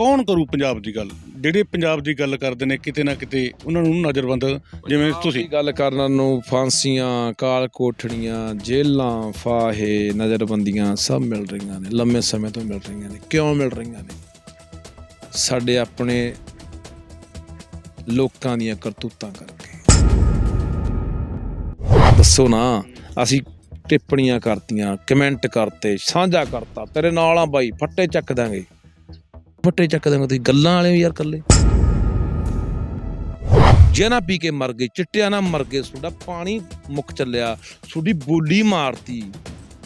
ਕੌਣ ਕਰੂ ਪੰਜਾਬ ਦੀ ਗੱਲ? ਜਿਹੜੇ ਪੰਜਾਬ ਦੀ ਗੱਲ ਕਰਦੇ ਨੇ ਕਿਤੇ ਨਾ ਕਿਤੇ ਉਹਨਾਂ ਨੂੰ ਨਜ਼ਰਬੰਦ ਜਿਵੇਂ ਤੁਸੀਂ। ਗੱਲ ਕਰਨ ਨੂੰ ਫਾਂਸੀਆਂ ਕਾਲ ਕੋਠੜੀਆਂ ਜੇਲਾਂ ਫਾਹੇ ਨਜ਼ਰਬੰਦੀਆਂ ਸਭ ਮਿਲ ਰਹੀਆਂ ਨੇ ਲੰਮੇ ਸਮੇਂ ਤੋਂ ਮਿਲ ਰਹੀਆਂ ਨੇ। ਕਿਉਂ ਮਿਲ ਰਹੀਆਂ ਨੇ? ਸਾਡੇ ਆਪਣੇ ਲੋਕਾਂ ਦੀਆਂ ਕਰਤੂਤਾਂ ਕਰਕੇ। ਦੱਸੋ ਨਾ ਅਸੀਂ ਟਿੱਪਣੀਆਂ ਕਰਤੀਆਂ ਕਮੈਂਟ ਕਰਤੇ ਸਾਂਝਾ ਕਰਤਾ ਤੇਰੇ ਨਾਲ ਆ ਬਾਈ ਫੱਟੇ ਚੱਕ ਦਾਂਗੇ। ਫੱਟੇ ਚੱਕ ਦਾਂਗੇ ਤੁਸੀਂ, ਗੱਲਾਂ ਵਾਲੇ ਹੋ ਯਾਰ ਕੱਲੇ ਜੇ ਪੀ ਕੇ ਮਰ ਗਏ ਚਿੱਟਿਆਂ ਨਾਲ ਮਰ ਗਏ, ਤੁਹਾਡਾ ਪਾਣੀ ਮੁੱਕ ਚੱਲਿਆ, ਤੁਹਾਡੀ ਬੋਲੀ ਮਾਰਤੀ,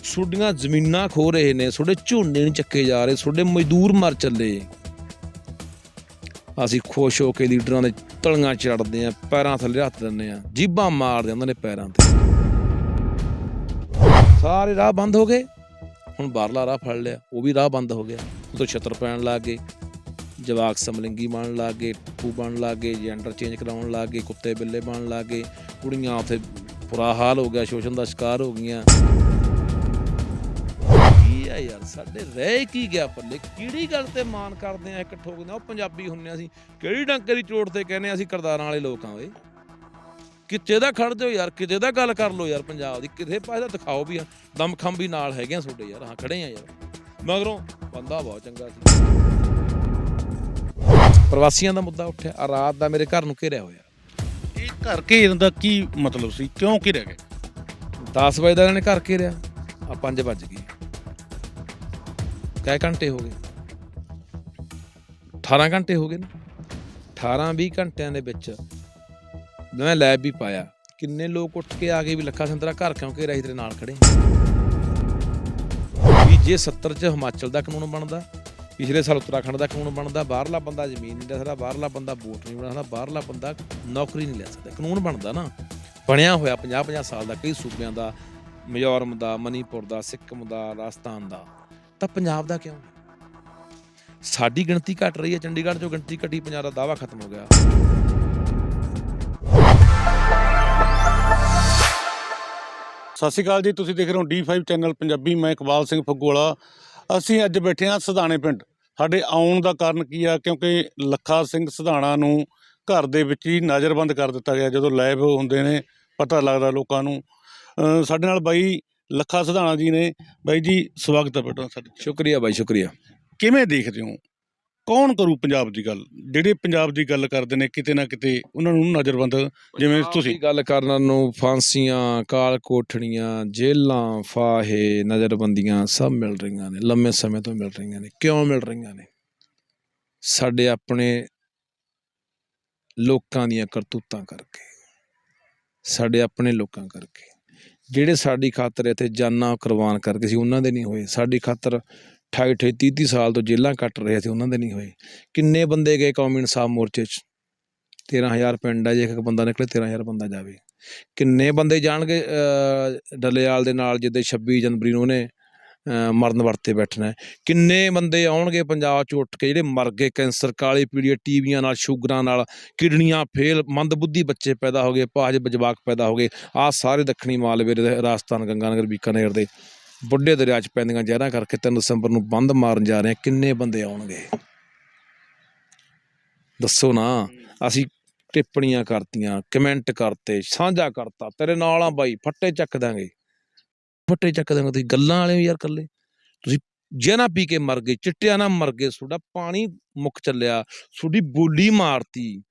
ਤੁਹਾਡੀਆਂ ਜ਼ਮੀਨਾਂ ਖੋ ਰਹੇ ਨੇ, ਤੁਹਾਡੇ ਝੋਨੇ ਨਹੀਂ ਚੱਕੇ ਜਾ ਰਹੇ, ਤੁਹਾਡੇ ਮਜ਼ਦੂਰ ਮਰ ਚੱਲੇ। ਅਸੀਂ ਖੁਸ਼ ਹੋ ਕੇ ਲੀਡਰਾਂ ਦੇ ਤਲੀਆਂ ਚੜਦੇ ਆ ਪੈਰਾਂ ਥੱਲੇ ਹੱਥ ਦਿੰਦੇ ਆ ਜੀਬਾਂ ਮਾਰਦੇ ਉਹਨਾਂ ਨੇ ਪੈਰਾਂ ਤੇ। ਸਾਰੇ ਰਾਹ ਬੰਦ ਹੋ ਗਏ, ਹੁਣ ਬਾਹਰਲਾ ਰਾਹ ਫੜ ਲਿਆ, ਉਹ ਵੀ ਰਾਹ ਬੰਦ ਹੋ ਗਿਆ। ਉਦੋਂ ਛਤਰ ਪੈਣ ਲੱਗ ਗਏ, ਜਵਾਕ ਸਮਲਿੰਗੀ ਬਣਨ ਲੱਗ ਗਏ, ਟੱਪੂ ਬਣਨ ਲੱਗ ਗਏ ਜੈਂਡਰ ਚੇਂਜ ਕਰਾਉਣ ਲੱਗ ਗਏ, ਕੁੱਤੇ ਬਿੱਲੇ ਬਣਨ ਲੱਗ ਗਏ, ਕੁੜੀਆਂ ਉੱਥੇ ਬੁਰਾ ਹਾਲ ਹੋ ਗਿਆ, ਸ਼ੋਸ਼ਣ ਦਾ ਸ਼ਿਕਾਰ ਹੋ ਗਈਆਂ। ਕੀ ਆ ਯਾਰ, ਸਾਡੇ ਰਹਿ ਕੀ ਗਿਆ ਪੱਲੇ? ਕਿਹੜੀ ਗੱਲ ਤੇ ਮਾਨ ਕਰਦੇ ਆ ਇੱਕ ਠੋਕਦੇ ਆ ਉਹ ਪੰਜਾਬੀ ਹੁੰਨੇ ਆ ਅਸੀਂ। ਕਿਹੜੀ ਡੰਕੇ ਦੀ ਚੋਟ ਤੇ ਕਹਿੰਦੇ ਆ ਅਸੀਂ ਕਰਦਾਰਾਂ ਵਾਲੇ ਲੋਕ ਆ ਓਏ? ਕਿਤੇ ਦਾ ਖੜ ਜਾਓ ਯਾਰ, ਕਿਤੇ ਦਾ ਗੱਲ ਕਰ ਲਓ ਯਾਰ, ਪੰਜਾਬ ਦੀ। ਕਿਤੇ ਪਾਸੇ ਦਾ ਦਿਖਾਓ ਵੀ ਆ ਦਮਖੰਭ ਵੀ ਨਾਲ ਹੈਗੇ ਆ ਤੁਹਾਡੇ ਯਾਰ, ਹਾਂ, ਖੜੇ ਆ ਯਾਰ। ਮਗਰੋਂ ਬੰਦਾ ਬਹੁਤ ਚੰਗਾ ਸੀ। ਪ੍ਰਵਾਸੀਆਂ ਦਾ ਮੁੱਦਾ ਉੱਠਿਆ ਆ ਰਾਤ ਦਾ ਮੇਰੇ ਘਰ ਨੂੰ ਘੇਰਿਆ ਹੋਇਆ। ਇਹ ਘਰ ਘੇਰਨ ਦਾ ਕੀ ਮਤਲਬ ਸੀ? ਕਿਉਂ ਘਿਰਿਆ ਗਿਆ? 10 ਵਜੇ ਦਾ ਇਹਨਾਂ ਨੇ ਘਰ ਘੇਰਿਆ ਆ 5 ਵੱਜ ਗਏ। ਕੈ ਘੰਟੇ ਹੋ ਗਏ। 18 ਘੰਟੇ ਹੋ ਗਏ ਨਾ। 18 20 ਘੰਟਿਆਂ ਦੇ ਵਿੱਚ ਮੈਂ ਲੈਬ ਵੀ ਪਾਇਆ। ਕਿੰਨੇ ਲੋਕ ਉੱਠ ਕੇ ਆ ਗਏ ਵੀ ਲੱਖਾ ਸੰਤਰਾ ਘਰ ਕਿਉਂ ਘੇਰਿਆ ਸੀ ਤੇਰੇ ਨਾਲ ਖੜੇ? ਜੇ 70 ਚ ਹਿਮਾਚਲ ਦਾ ਕਾਨੂੰਨ ਬਣਦਾ, ਪਿਛਲੇ ਸਾਲ ਉੱਤਰਾਖੰਡ ਦਾ ਕਾਨੂੰਨ ਬਣਦਾ, ਬਾਹਰਲਾ ਬੰਦਾ ਜ਼ਮੀਨ ਨਹੀਂ ਲੈ ਸਕਦਾ, ਬਾਹਰਲਾ ਬੰਦਾ ਵੋਟ ਨਹੀਂ ਬਣਾ ਸਕਦਾ, ਬਾਹਰਲਾ ਬੰਦਾ ਨੌਕਰੀ ਨਹੀਂ ਲੈ ਸਕਦਾ। ਕਾਨੂੰਨ ਬਣਦਾ ਨਾ। ਬਣਿਆ ਹੋਇਆ 50 50 ਸਾਲ ਦਾ ਕਈ ਸੂਬਿਆਂ ਦਾ, ਮਿਜ਼ੋਰਮ ਦਾ, ਮਨੀਪੁਰ ਦਾ, ਸਿੱਕਮ ਦਾ, ਰਾਜਸਥਾਨ ਦਾ। ਤਾਂ ਪੰਜਾਬ ਦਾ ਕਿਉਂ? ਸਾਡੀ ਗਿਣਤੀ ਘਟ ਰਹੀ ਹੈ, ਚੰਡੀਗੜ੍ਹ ਚੋਂ ਗਿਣਤੀ ਘਟੀ, ਪੰਜਾਬ ਦਾ ਦਾਵਾ ਖਤਮ ਹੋ ਗਿਆ। ਸਤਿ ਸ਼੍ਰੀ ਅਕਾਲ ਜੀ ਤੁਸੀਂ ਦੇਖ ਰਹੇ ਹੋ D5 ਚੈਨਲ ਪੰਜਾਬੀ ਮੈਂ ਇਕਬਾਲ ਸਿੰਘ ਫੱਗੂਵਾਲਾ ਅਸੀਂ ਅੱਜ ਬੈਠੇ ਹਾਂ ਸਧਾਣੇ ਪਿੰਡ। ਸਾਡੇ ਆਉਣ ਦਾ ਕਾਰਨ ਕੀ ਆ? ਕਿਉਂਕਿ ਲੱਖਾ ਸਿੰਘ ਸਧਾਣਾ ਨੂੰ ਘਰ ਦੇ ਵਿੱਚ ਹੀ ਨਜ਼ਰਬੰਦ ਕਰ ਦਿੱਤਾ ਗਿਆ ਜਦੋਂ ਲਾਈਵ ਹੁੰਦੇ ਨੇ ਪਤਾ ਲੱਗਦਾ ਲੋਕਾਂ ਨੂੰ। ਸਾਡੇ ਨਾਲ ਬਾਈ ਲੱਖਾ ਸਧਾਣਾ ਜੀ ਨੇ। ਬਾਈ ਜੀ ਸਵਾਗਤ ਹੈ ਬੇਟਾ ਸਾਡੇ ਸ਼ੁਕਰੀਆ ਬਾਈ ਸ਼ੁਕਰੀਆ। ਕਿਵੇਂ ਦੇਖਦੇ ਹੋ? ਕੌਣ ਕਰੂ ਪੰਜਾਬ ਦੀ ਗੱਲ? ਜਿਹੜੇ ਪੰਜਾਬ ਦੀ ਗੱਲ ਕਰਦੇ ਨੇ ਕਿਤੇ ਨਾ ਕਿਤੇ ਉਹਨਾਂ ਨੂੰ ਨਜ਼ਰਬੰਦ ਜਿਵੇਂ ਤੁਸੀਂ। ਗੱਲ ਕਰਨ ਨੂੰ ਫਾਂਸੀਆਂ ਕਾਲ ਕੋਠੜੀਆਂ ਜੇਲਾਂ ਫਾਹੇ ਨਜ਼ਰਬੰਦੀਆਂ ਸਭ ਮਿਲ ਰਹੀਆਂ ਨੇ ਲੰਮੇ ਸਮੇਂ ਤੋਂ ਮਿਲ ਰਹੀਆਂ ਨੇ। ਕਿਉਂ ਮਿਲ ਰਹੀਆਂ ਨੇ? ਸਾਡੇ ਆਪਣੇ ਲੋਕਾਂ ਦੀਆਂ ਕਰਤੂਤਾਂ ਕਰਕੇ ਸਾਡੇ ਆਪਣੇ ਲੋਕਾਂ ਕਰਕੇ। ਜਿਹੜੇ ਸਾਡੀ ਖਾਤਰ ਇੱਥੇ ਜਾਨਾਂ ਕੁਰਬਾਨ ਕਰਕੇ ਸੀ ਉਹਨਾਂ ਦੇ ਨਹੀਂ ਹੋਏ। ਸਾਡੀ ਖਾਤਰ 28 28 30 30 ਸਾਲ ਤੋਂ ਜੇਲਾਂ ਕੱਟ ਰਹੇ ਸੀ ਉਹਨਾਂ ਦੇ ਨਹੀਂ ਹੋਏ। ਕਿੰਨੇ ਬੰਦੇ ਗਏ ਕੌਮੀ ਇਨਸਾਫ ਮੋਰਚੇ 'ਚ? 13000 ਪਿੰਡ ਹੈ ਜੇ ਇੱਕ ਬੰਦਾ ਨਿਕਲੇ 13000 ਬੰਦਾ ਜਾਵੇ। ਕਿੰਨੇ ਬੰਦੇ ਜਾਣਗੇ ਅਹ, ਡੱਲੇਵਾਲ ਦੇ ਨਾਲ ਜਿੱਦੇ 26 ਜਨਵਰੀ ਨੂੰ ਉਹਨੇ ਮਰਨ ਵਰਤੇ ਬੈਠਣਾ ਕਿੰਨੇ ਬੰਦੇ ਆਉਣਗੇ ਪੰਜਾਬ 'ਚ ਉੱਠ ਕੇ ਜਿਹੜੇ ਮਰ ਗਏ ਕੈਂਸਰ ਕਾਲੀ ਪੀੜੀਆ ਟੀਵੀਆਂ ਨਾਲ ਸ਼ੂਗਰਾਂ ਨਾਲ ਕਿਡਨੀਆਂ ਫੇਲ ਮੰਦਬੁੱਧੀ ਬੱਚੇ ਪੈਦਾ ਹੋ ਗਏ ਪਾਜ ਜਵਾਕ ਪੈਦਾ ਹੋ ਗਏ ਆ ਸਾਰੇ ਦੱਖਣੀ ਮਾਲਵੇ ਦੇ ਰਾਜਸਥਾਨ ਗੰਗਾਨਗਰ ਬੀਕਾਨੇਰ ਦੇ। ਬੁੱਢੇ ਦਰਿਆ 'ਚ ਪੈਂਦੀਆਂ ਜ਼ਹਿਰਾਂ ਕਰਕੇ 3 ਦਸੰਬਰ ਨੂੰ ਬੰਦ ਮਾਰਨ ਜਾ ਰਹੇ ਆ ਕਿੰਨੇ ਬੰਦੇ ਆਉਣਗੇ? ਦੱਸੋ ਨਾ। ਅਸੀਂ ਟਿੱਪਣੀਆਂ ਕਰਤੀਆਂ, ਕਮੈਂਟ ਕਰਤੇ, ਸਾਂਝਾ ਕਰਤਾ, ਤੇਰੇ ਨਾਲ ਆ ਬਾਈ, ਫੱਟੇ ਚੱਕ ਦਾਂਗੇ। ਫੱਟੇ ਚੱਕ ਦਾਂਗੇ, ਤੁਸੀਂ ਗੱਲਾਂ ਵਾਲੇ ਹੋ ਯਾਰ ਕੱਲੇ ਤੁਸੀਂ ਜਿਹਨਾਂ ਪੀ ਕੇ ਮਰ ਗਏ, ਚਿੱਟਿਆਂ ਨਾਲ ਮਰ ਗਏ, ਤੁਹਾਡਾ ਪਾਣੀ ਮੁੱਕ ਚੱਲਿਆ, ਤੁਹਾਡੀ ਬੋਲੀ ਮਾਰਤੀ।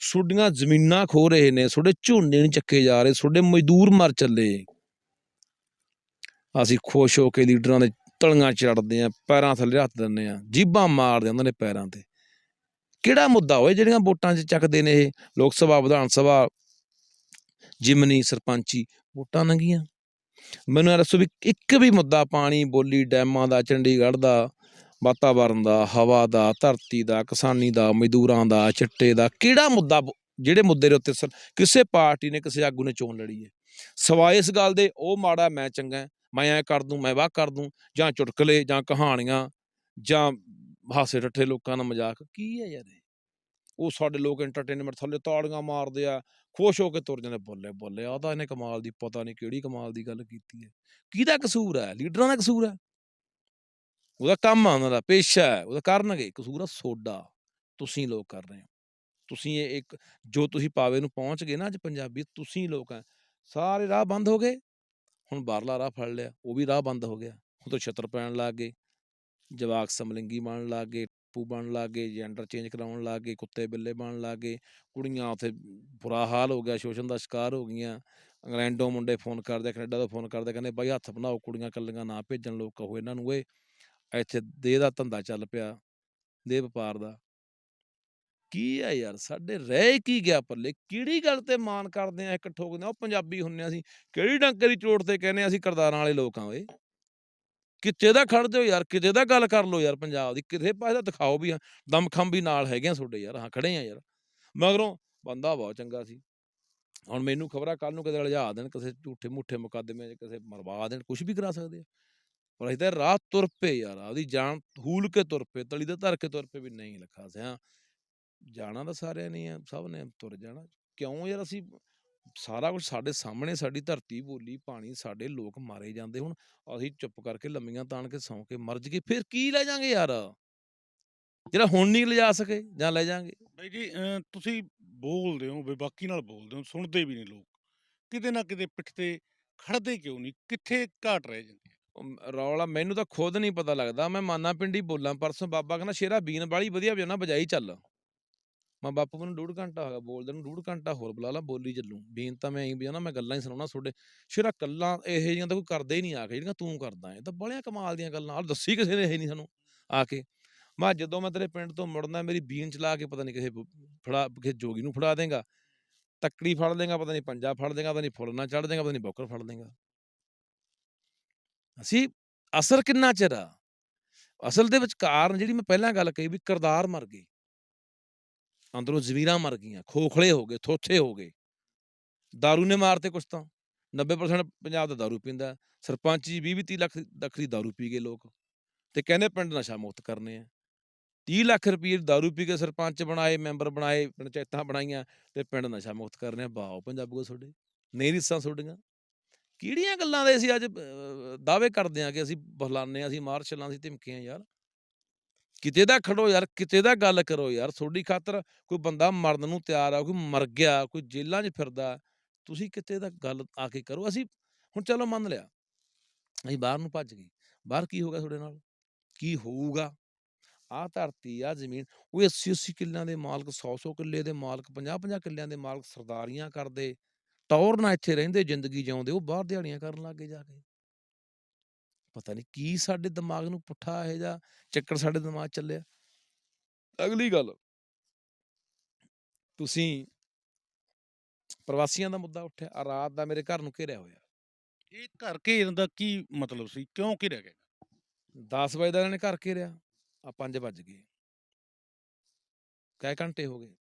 ਤੁਹਾਡੀਆਂ ਜ਼ਮੀਨਾਂ ਖੋ ਰਹੇ ਨੇ, ਤੁਹਾਡੇ ਝੋਨੇ ਨਹੀਂ ਚੱਕੇ ਜਾ ਰਹੇ, ਤੁਹਾਡੇ ਮਜ਼ਦੂਰ ਮਰ ਚੱਲੇ। ਅਸੀਂ ਖੁਸ਼ ਹੋ ਕੇ ਲੀਡਰਾਂ ਦੇ ਤਲੀਆਂ ਚੜਦੇ ਆ ਪੈਰਾਂ ਥੱਲੇ ਹੱਥ ਦਿੰਦੇ ਆ ਜੀਬਾਂ ਮਾਰਦੇ ਉਹਨਾਂ ਨੇ ਪੈਰਾਂ ਤੇ। ਕਿਹੜਾ ਮੁੱਦਾ ਹੋਏ ਜਿਹੜੀਆਂ ਵੋਟਾਂ 'ਚ ਚੱਕਦੇ ਨੇ ਇਹ? ਲੋਕ ਸਭਾ, ਵਿਧਾਨ ਸਭਾ, ਜਿਮਨੀ, ਸਰਪੰਚੀ, ਵੋਟਾਂ ਨੰਗੀਆਂ। ਮੈਨੂੰ ਇਹ ਦੱਸੋ ਵੀ ਇੱਕ ਵੀ ਮੁੱਦਾ ਪਾਣੀ, ਬੋਲੀ, ਡੈਮਾਂ ਦਾ, ਚੰਡੀਗੜ੍ਹ ਦਾ, ਵਾਤਾਵਰਨ ਦਾ, ਹਵਾ ਦਾ, ਧਰਤੀ ਦਾ, ਕਿਸਾਨੀ ਦਾ, ਮਜ਼ਦੂਰਾਂ ਦਾ, ਚਿੱਟੇ ਦਾ, ਕਿਹੜਾ ਮੁੱਦਾ ਜਿਹੜੇ ਮੁੱਦੇ ਦੇ ਉੱਤੇ ਸਰ, ਕਿਸੇ ਪਾਰਟੀ ਨੇ ਕਿਸੇ ਆਗੂ ਨੇ ਚੋਣ ਲੜੀ ਹੈ? ਸਵਾਏ ਇਸ ਗੱਲ ਦੇ, ਉਹ ਮਾੜਾ, ਮੈਂ ਚੰਗਾ ਮੈਂ ਐ ਕਰ ਦੂੰ, ਮੈਂ ਵਾਹ ਕਰ ਦੂੰ, ਜਾਂ ਚੁਟਕਲੇ, ਜਾਂ ਕਹਾਣੀਆਂ, ਜਾਂ ਹਾਸੇ ਠੱਠੇ ਲੋਕਾਂ ਨਾਲ ਮਜ਼ਾਕ, ਕੀ ਹੈ ਯਾਰ ਇਹ? ਉਹ ਸਾਡੇ ਲੋਕ ਐਂਟਰਟੇਨਮੈਂਟ ਥੱਲੇ ਤਾੜੀਆਂ ਮਾਰਦੇ ਆ, ਖੁਸ਼ ਹੋ ਕੇ ਤੁਰ ਜਾਂਦੇ ਬੱਲੇ ਬੱਲੇ, ਆਹ ਤਾਂ ਇਹਨੇ ਕਮਾਲ ਦੀ, ਪਤਾ ਨਹੀਂ ਕਿਹੜੀ ਕਮਾਲ ਦੀ ਗੱਲ ਕੀਤੀ ਹੈ। ਕਿਹਦਾ ਕਸੂਰ ਹੈ? ਲੀਡਰਾਂ ਦਾ ਕਸੂਰ ਹੈ? ਉਹਦਾ ਕੰਮ ਆ ਉਹਨਾਂ ਦਾ, ਪੇਸ਼ਾ ਹੈ, ਉਹਦਾ ਕਰਨਗੇ, ਕਸੂਰ ਆ ਸੋਡਾ, ਤੁਸੀਂ ਲੋਕ ਕਰ ਰਹੇ ਹੋ। ਤੁਸੀਂ ਇਹ ਇੱਕ, ਜੋ ਤੁਸੀਂ ਪਾਵੇ ਨੂੰ ਪਹੁੰਚ ਗਏ ਨਾ ਅੱਜ ਪੰਜਾਬੀ, ਤੁਸੀਂ ਲੋਕ ਆ ਸਾਰੇ ਰਾਹ ਬੰਦ ਹੋ ਗਏ। ਹੁਣ ਬਾਹਰਲਾ ਰਾਹ ਫੜ ਲਿਆ, ਉਹ ਵੀ ਰਾਹ ਬੰਦ ਹੋ ਗਿਆ। ਹੁਣ ਤਾਂ ਛਤਰ ਪੈਣ ਲੱਗ ਗਏ। ਜਵਾਕ ਸਮਲਿੰਗੀ ਬਣਨ ਲੱਗ ਗਏ ਪੂ ਬਣਨ ਲੱਗ ਗਏ ਜੈਂਡਰ ਚੇਂਜ ਕਰਾਉਣ ਲੱਗ ਗਏ, ਕੁੱਤੇ ਬਿੱਲੇ ਬਣਨ ਲੱਗ ਗਏ, ਕੁੜੀਆਂ ਉੱਥੇ ਬੁਰਾ ਹਾਲ ਹੋ ਗਿਆ, ਸ਼ੋਸ਼ਣ ਦਾ ਸ਼ਿਕਾਰ ਹੋ ਗਈਆਂ। ਇੰਗਲੈਂਡੋਂ ਮੁੰਡੇ ਫੋਨ ਕਰਦੇ, ਕੈਨੇਡਾ ਤੋਂ ਫੋਨ ਕਰਦੇ, ਕਹਿੰਦੇ, ਬਾਈ, ਹੱਥ ਬਣਾਓ, ਕੁੜੀਆਂ ਕੱਲੀਆਂ ਨਾ ਭੇਜਣ, ਲੋਕ ਕਹੋ ਇਹਨਾਂ ਨੂੰ, ਓਏ, ਇੱਥੇ ਦੇਹ ਦਾ ਧੰਦਾ ਚੱਲ ਪਿਆ, ਦੇਹ ਵਪਾਰ ਦਾ। ਕੀ ਆ ਯਾਰ ਸਾਡੇ ਰਹਿ ਕੀ ਗਿਆ ਪੱਲੇ ਕਿਹੜੀ ਗੱਲ ਤੇ ਮਾਨ ਕਰਦੇ ਆ ਇੱਕ ਠੋਕਦੇ ਆ ਉਹ ਪੰਜਾਬੀ ਹੁੰਨੇ ਆ ਅਸੀਂ ਕਿਹੜੀ ਡੰਕੇ ਦੀ ਚੋਟ ਤੇ ਕਹਿੰਦੇ ਆ ਅਸੀਂ ਕਰਦਾਰਾਂ ਵਾਲੇ ਲੋਕ ਆ ਓਏ? ਕਿਤੇ ਦਾ ਖੜ ਜਾਓ ਯਾਰ ਕਿਤੇ ਦਾ ਗੱਲ ਕਰ ਲਓ ਯਾਰ ਪੰਜਾਬ ਦੀ ਕਿਤੇ ਪਾਸੇ ਦਾ ਦਿਖਾਓ ਵੀ ਹਾਂ, ਦਮਖਮ ਵੀ ਨਾਲ ਹੈਗੇ ਆ ਤੁਹਾਡੇ ਯਾਰ ਹਾਂ ਖੜੇ ਆ ਯਾਰ। ਮਗਰੋਂ ਬੰਦਾ ਬਹੁਤ ਚੰਗਾ ਸੀ। ਹੁਣ ਮੈਨੂੰ ਖਬਰਾਂ ਕੱਲ ਨੂੰ ਕਿਤੇ ਲਿਜਾ ਦੇਣ ਕਿਸੇ ਝੂਠੇ ਮੁੱਠੇ ਮੁਕੱਦਮੇ 'ਚ ਕਿਸੇ ਮਰਵਾ ਦੇਣ ਕੁਝ ਵੀ ਕਰਾ ਸਕਦੇ ਆ। ਪਰ ਅਸੀਂ ਤਾਂ ਰਾਹ ਤੁਰ ਪਏ ਯਾਰ ਆਪਦੀ ਜਾਨ ਹੂਲ ਕੇ ਤੁਰ ਪਏ ਤਲੀ ਦੇ ਧਰ ਕੇ ਤੁਰ ਪਏ ਵੀ ਨਹੀਂ ਲੱਖਾ ਸਿਆ। ਜਾਣਾ ਤਾਂ ਸਾਰਿਆਂ ਨੇ ਆ ਸਭ ਨੇ ਤੁਰ ਜਾਣਾ। ਕਿਉਂ ਯਾਰ ਅਸੀਂ ਸਾਰਾ ਕੁਝ ਸਾਡੇ ਸਾਹਮਣੇ ਸਾਡੀ ਧਰਤੀ ਬੋਲੀ ਪਾਣੀ ਸਾਡੇ ਲੋਕ ਮਾਰੇ ਜਾਂਦੇ ਹੁਣ। ਅਸੀਂ ਚੁੱਪ ਕਰਕੇ ਲੰਮੀਆਂ ਤਾਣ ਕੇ ਸੌਂ ਕੇ ਮਰ ਜਗੇ ਫਿਰ ਕੀ ਲੈ ਜਾਾਂਗੇ ਯਾਰ? ਜਿਹੜਾ ਹੁਣ ਨਹੀਂ ਲਿਜਾ ਸਕੇ ਜਾਂ ਲੈ ਜਾਾਂਗੇ। ਬਾਈ ਜੀ ਅਹ ਤੁਸੀਂ ਬੋਲਦੇ ਹੋ ਬੇਬਾਕੀ ਨਾਲ ਬੋਲਦੇ ਹੋ ਸੁਣਦੇ ਵੀ ਨੇ ਲੋਕ। ਕਿਤੇ ਨਾ ਕਿਤੇ ਪਿੱਠ ਤੇ ਖੜਦੇ ਕਿਉਂ ਨਹੀਂ? ਕਿੱਥੇ ਘਾਟ ਰਹਿ ਜਾਂਦੀ ਹੈ? ਉਹ ਮ- ਰੌਲਾ ਮੈਨੂੰ ਤਾਂ ਖੁਦ ਨਹੀਂ ਪਤਾ ਲੱਗਦਾ। ਮੈਂ ਮਾਨਾ ਪਿੰਡੀ ਬੋਲਾਂ ਪਰਸੋਂ ਬਾਬਾ ਕਹਿੰਦਾ ਸ਼ੇਰਾ ਬੀਨ ਵਾਲੀ ਵਧੀਆ ਵਜਾਉਣਾ ਬਜਾਈ ਚੱਲ। ਮੈਂ ਬਾਪੂ ਮੈਨੂੰ ਡੂਢ ਘੰਟਾ ਹੋ ਬੋਲਦੇ ਨੂੰ ਡੂਢ ਘੰਟਾ ਹੋਰ ਬੁਲਾ ਲਾ, ਬੋਲੀ ਚੱਲੂ। ਬੀਨ ਤਾਂ ਮੈਂ ਐਂ ਨਾ, ਮੈਂ ਗੱਲਾਂ ਹੀ ਸੁਣਾਉਣਾ ਤੁਹਾਡੇ। ਸ਼ੇਰਾ ਕੱਲਾਂ ਇਹ ਜਿਹੀਆਂ ਤਾਂ ਕੋਈ ਕਰਦਾ ਹੀ ਨਹੀਂ ਆ ਕੇ, ਜਿਹੜੀਆਂ ਤੂੰ ਕਰਦਾ ਇਹ ਤਾਂ ਬੜੀਆਂ ਕਮਾਲ ਦੀਆਂ ਗੱਲਾਂ ਆ ਦੱਸੀ ਕਿਸੇ ਨੇ ਇਹ ਨਹੀਂ ਸਾਨੂੰ ਆ ਕੇ। ਮੈਂ ਕਿਹਾ ਜਦੋਂ ਮੈਂ ਤੇਰੇ ਪਿੰਡ ਤੋਂ ਮੁੜਨਾ, ਮੇਰੀ ਬੀਨ ਚਲਾ ਕੇ ਪਤਾ ਨਹੀਂ ਕਿਸੇ ਫੜਾ, ਕਿਸੇ ਜੋਗੀ ਨੂੰ ਫੜਾ ਦੇਗਾ। ਤੱਕੜੀ ਫੜ ਦੇਗਾ ਪਤਾ ਨਹੀਂ ਪੰਜਾ ਫੜ ਦੇਗਾ ਪਤਾ ਨਹੀਂ ਫੁੱਲਣਾ ਚੜ ਦੇਗਾ ਪਤਾ ਨਹੀਂ ਬੋਕਰ ਫੜ ਦੇਗਾ ਅਸੀਂ ਅਸਰ ਕਿੰਨਾ ਚਿਰ ਆ? ਅਸਲ ਦੇ ਵਿੱਚ ਕਾਰਨ ਜਿਹੜੀ ਮੈਂ ਪਹਿਲਾਂ ਗੱਲ ਕਹੀ ਵੀ ਕਰਦਾਰ ਮਰ ਗਈ ਅੰਦਰੋਂ ਜ਼ਮੀਰਾਂ ਮਰ ਗਈਆਂ ਖੋਖਲੇ ਹੋ ਗਏ ਥੋਥੇ ਹੋ ਗਏ दारू ਨੇ ਮਾਰਤੇ ਕੁਛ ਤਾਂ 90% ਪੰਜਾਬ ਦਾ दारू ਪੀਂਦਾ ਸਰਪੰਚ ਜੀ 20 30 ਲੱਖ ਲੱਖ ਦੀ दारू ਪੀ ਗਏ ਲੋਕ ਤੇ ਕਹਿੰਦੇ ਪਿੰਡ ਨਸ਼ਾ ਮੁਕਤ ਕਰਨੇ ਆ 30 ਲੱਖ ਰੁਪਏ ਦੀ दारू ਪੀ ਕੇ ਸਰਪੰਚ ਬਣਾਏ ਮੈਂਬਰ ਬਣਾਏ ਪੰਚਾਇਤਾਂ ਬਣਾਈਆਂ ਤੇ ਪਿੰਡ ਨਸ਼ਾ ਮੁਕਤ ਕਰਨੇ ਆ ਵਾਓ ਪੰਜਾਬੀਓ ਤੁਹਾਡੇ ਨਹੀਂ ਰਿਸਾਂ ਤੁਹਾਡੀਆਂ ਕਿਹੜੀਆਂ ਗੱਲਾਂ ਦੇ ਅਸੀਂ ਅੱਜ ਦਾਅਵੇ ਕਰਦੇ ਆ ਕਿ ਅਸੀਂ ਬਹਲਾਨੇ ਆ ਅਸੀਂ ਮਾਰਸ਼ਲਾਂ ਅਸੀਂ ਧਮਕੀਆਂ ਯਾਰ ਕਿਤੇ ਦਾ ਖੜੋ ਯਾਰ, ਕਿਤੇ ਦਾ ਗੱਲ ਕਰੋ ਯਾਰ। ਤੁਹਾਡੀ ਖਾਤਰ ਕੋਈ ਬੰਦਾ ਮਰਨ ਨੂੰ ਤਿਆਰ ਆ, ਕੋਈ ਮਰ ਗਿਆ, ਕੋਈ ਜੇਲ੍ਹਾਂ 'ਚ ਫਿਰਦਾ, ਤੁਸੀਂ ਕਿਤੇ ਦਾ ਗੱਲ ਆ ਕੇ ਕਰੋ। ਅਸੀਂ ਹੁਣ ਚਲੋ ਮੰਨ ਲਿਆ, ਅਸੀਂ ਬਾਹਰ ਨੂੰ ਭੱਜ ਗਏ। ਬਾਹਰ ਕੀ ਹੋ ਗਿਆ ਤੁਹਾਡੇ ਨਾਲ? ਕੀ ਹੋਊਗਾ? ਆਹ ਧਰਤੀ ਆ ਜ਼ਮੀਨ, ਉਹ 80 80 ਕਿੱਲਿਆਂ ਦੇ ਮਾਲਕ 100 100 ਕਿੱਲੇ ਦੇ ਮਾਲਕ 50 50 ਕਿੱਲਿਆਂ ਦੇ ਮਾਲਕ ਸਰਦਾਰੀਆਂ ਕਰਦੇ, ਟੌਰ ਨਾਲ ਇੱਥੇ ਰਹਿੰਦੇ, ਜ਼ਿੰਦਗੀ ਜਿਉਂਦੇ, ਉਹ ਬਾਹਰ ਦਿਹਾੜੀਆਂ ਕਰਨ ਲੱਗੇ ਜਾ ਕੇ। ਪਤਾ ਨਹੀਂ ਕੀ ਸਾਡੇ ਦਿਮਾਗ ਨੂੰ ਪੁੱਠਾ ਇਹ ਜਾਂ ਚੱਕਰ ਸਾਡੇ ਦਿਮਾਗ ਚੱਲਿਆ। ਅਗਲੀ ਗੱਲ। ਤੁਸੀਂ ਪ੍ਰਵਾਸੀਆਂ ਦਾ ਮੁੱਦਾ ਉੱਠਿਆ ਆ ਰਾਤ ਦਾ ਮੇਰੇ ਘਰ ਨੂੰ ਘੇਰਿਆ ਹੋਇਆ। ਇਹ ਘਰ ਘੇਰਨ ਦਾ ਕੀ ਮਤਲਬ ਸੀ? ਕਿਉਂ ਘਿਰਿਆ ਗਿਆ? 10 ਵਜੇ ਦਾ ਇਹਨਾਂ ਨੇ ਘਰ ਘੇਰਿਆ ਆ 5 ਵੱਜ ਗਏ। ਕੈ ਘੰਟੇ ਹੋ ਗਏ।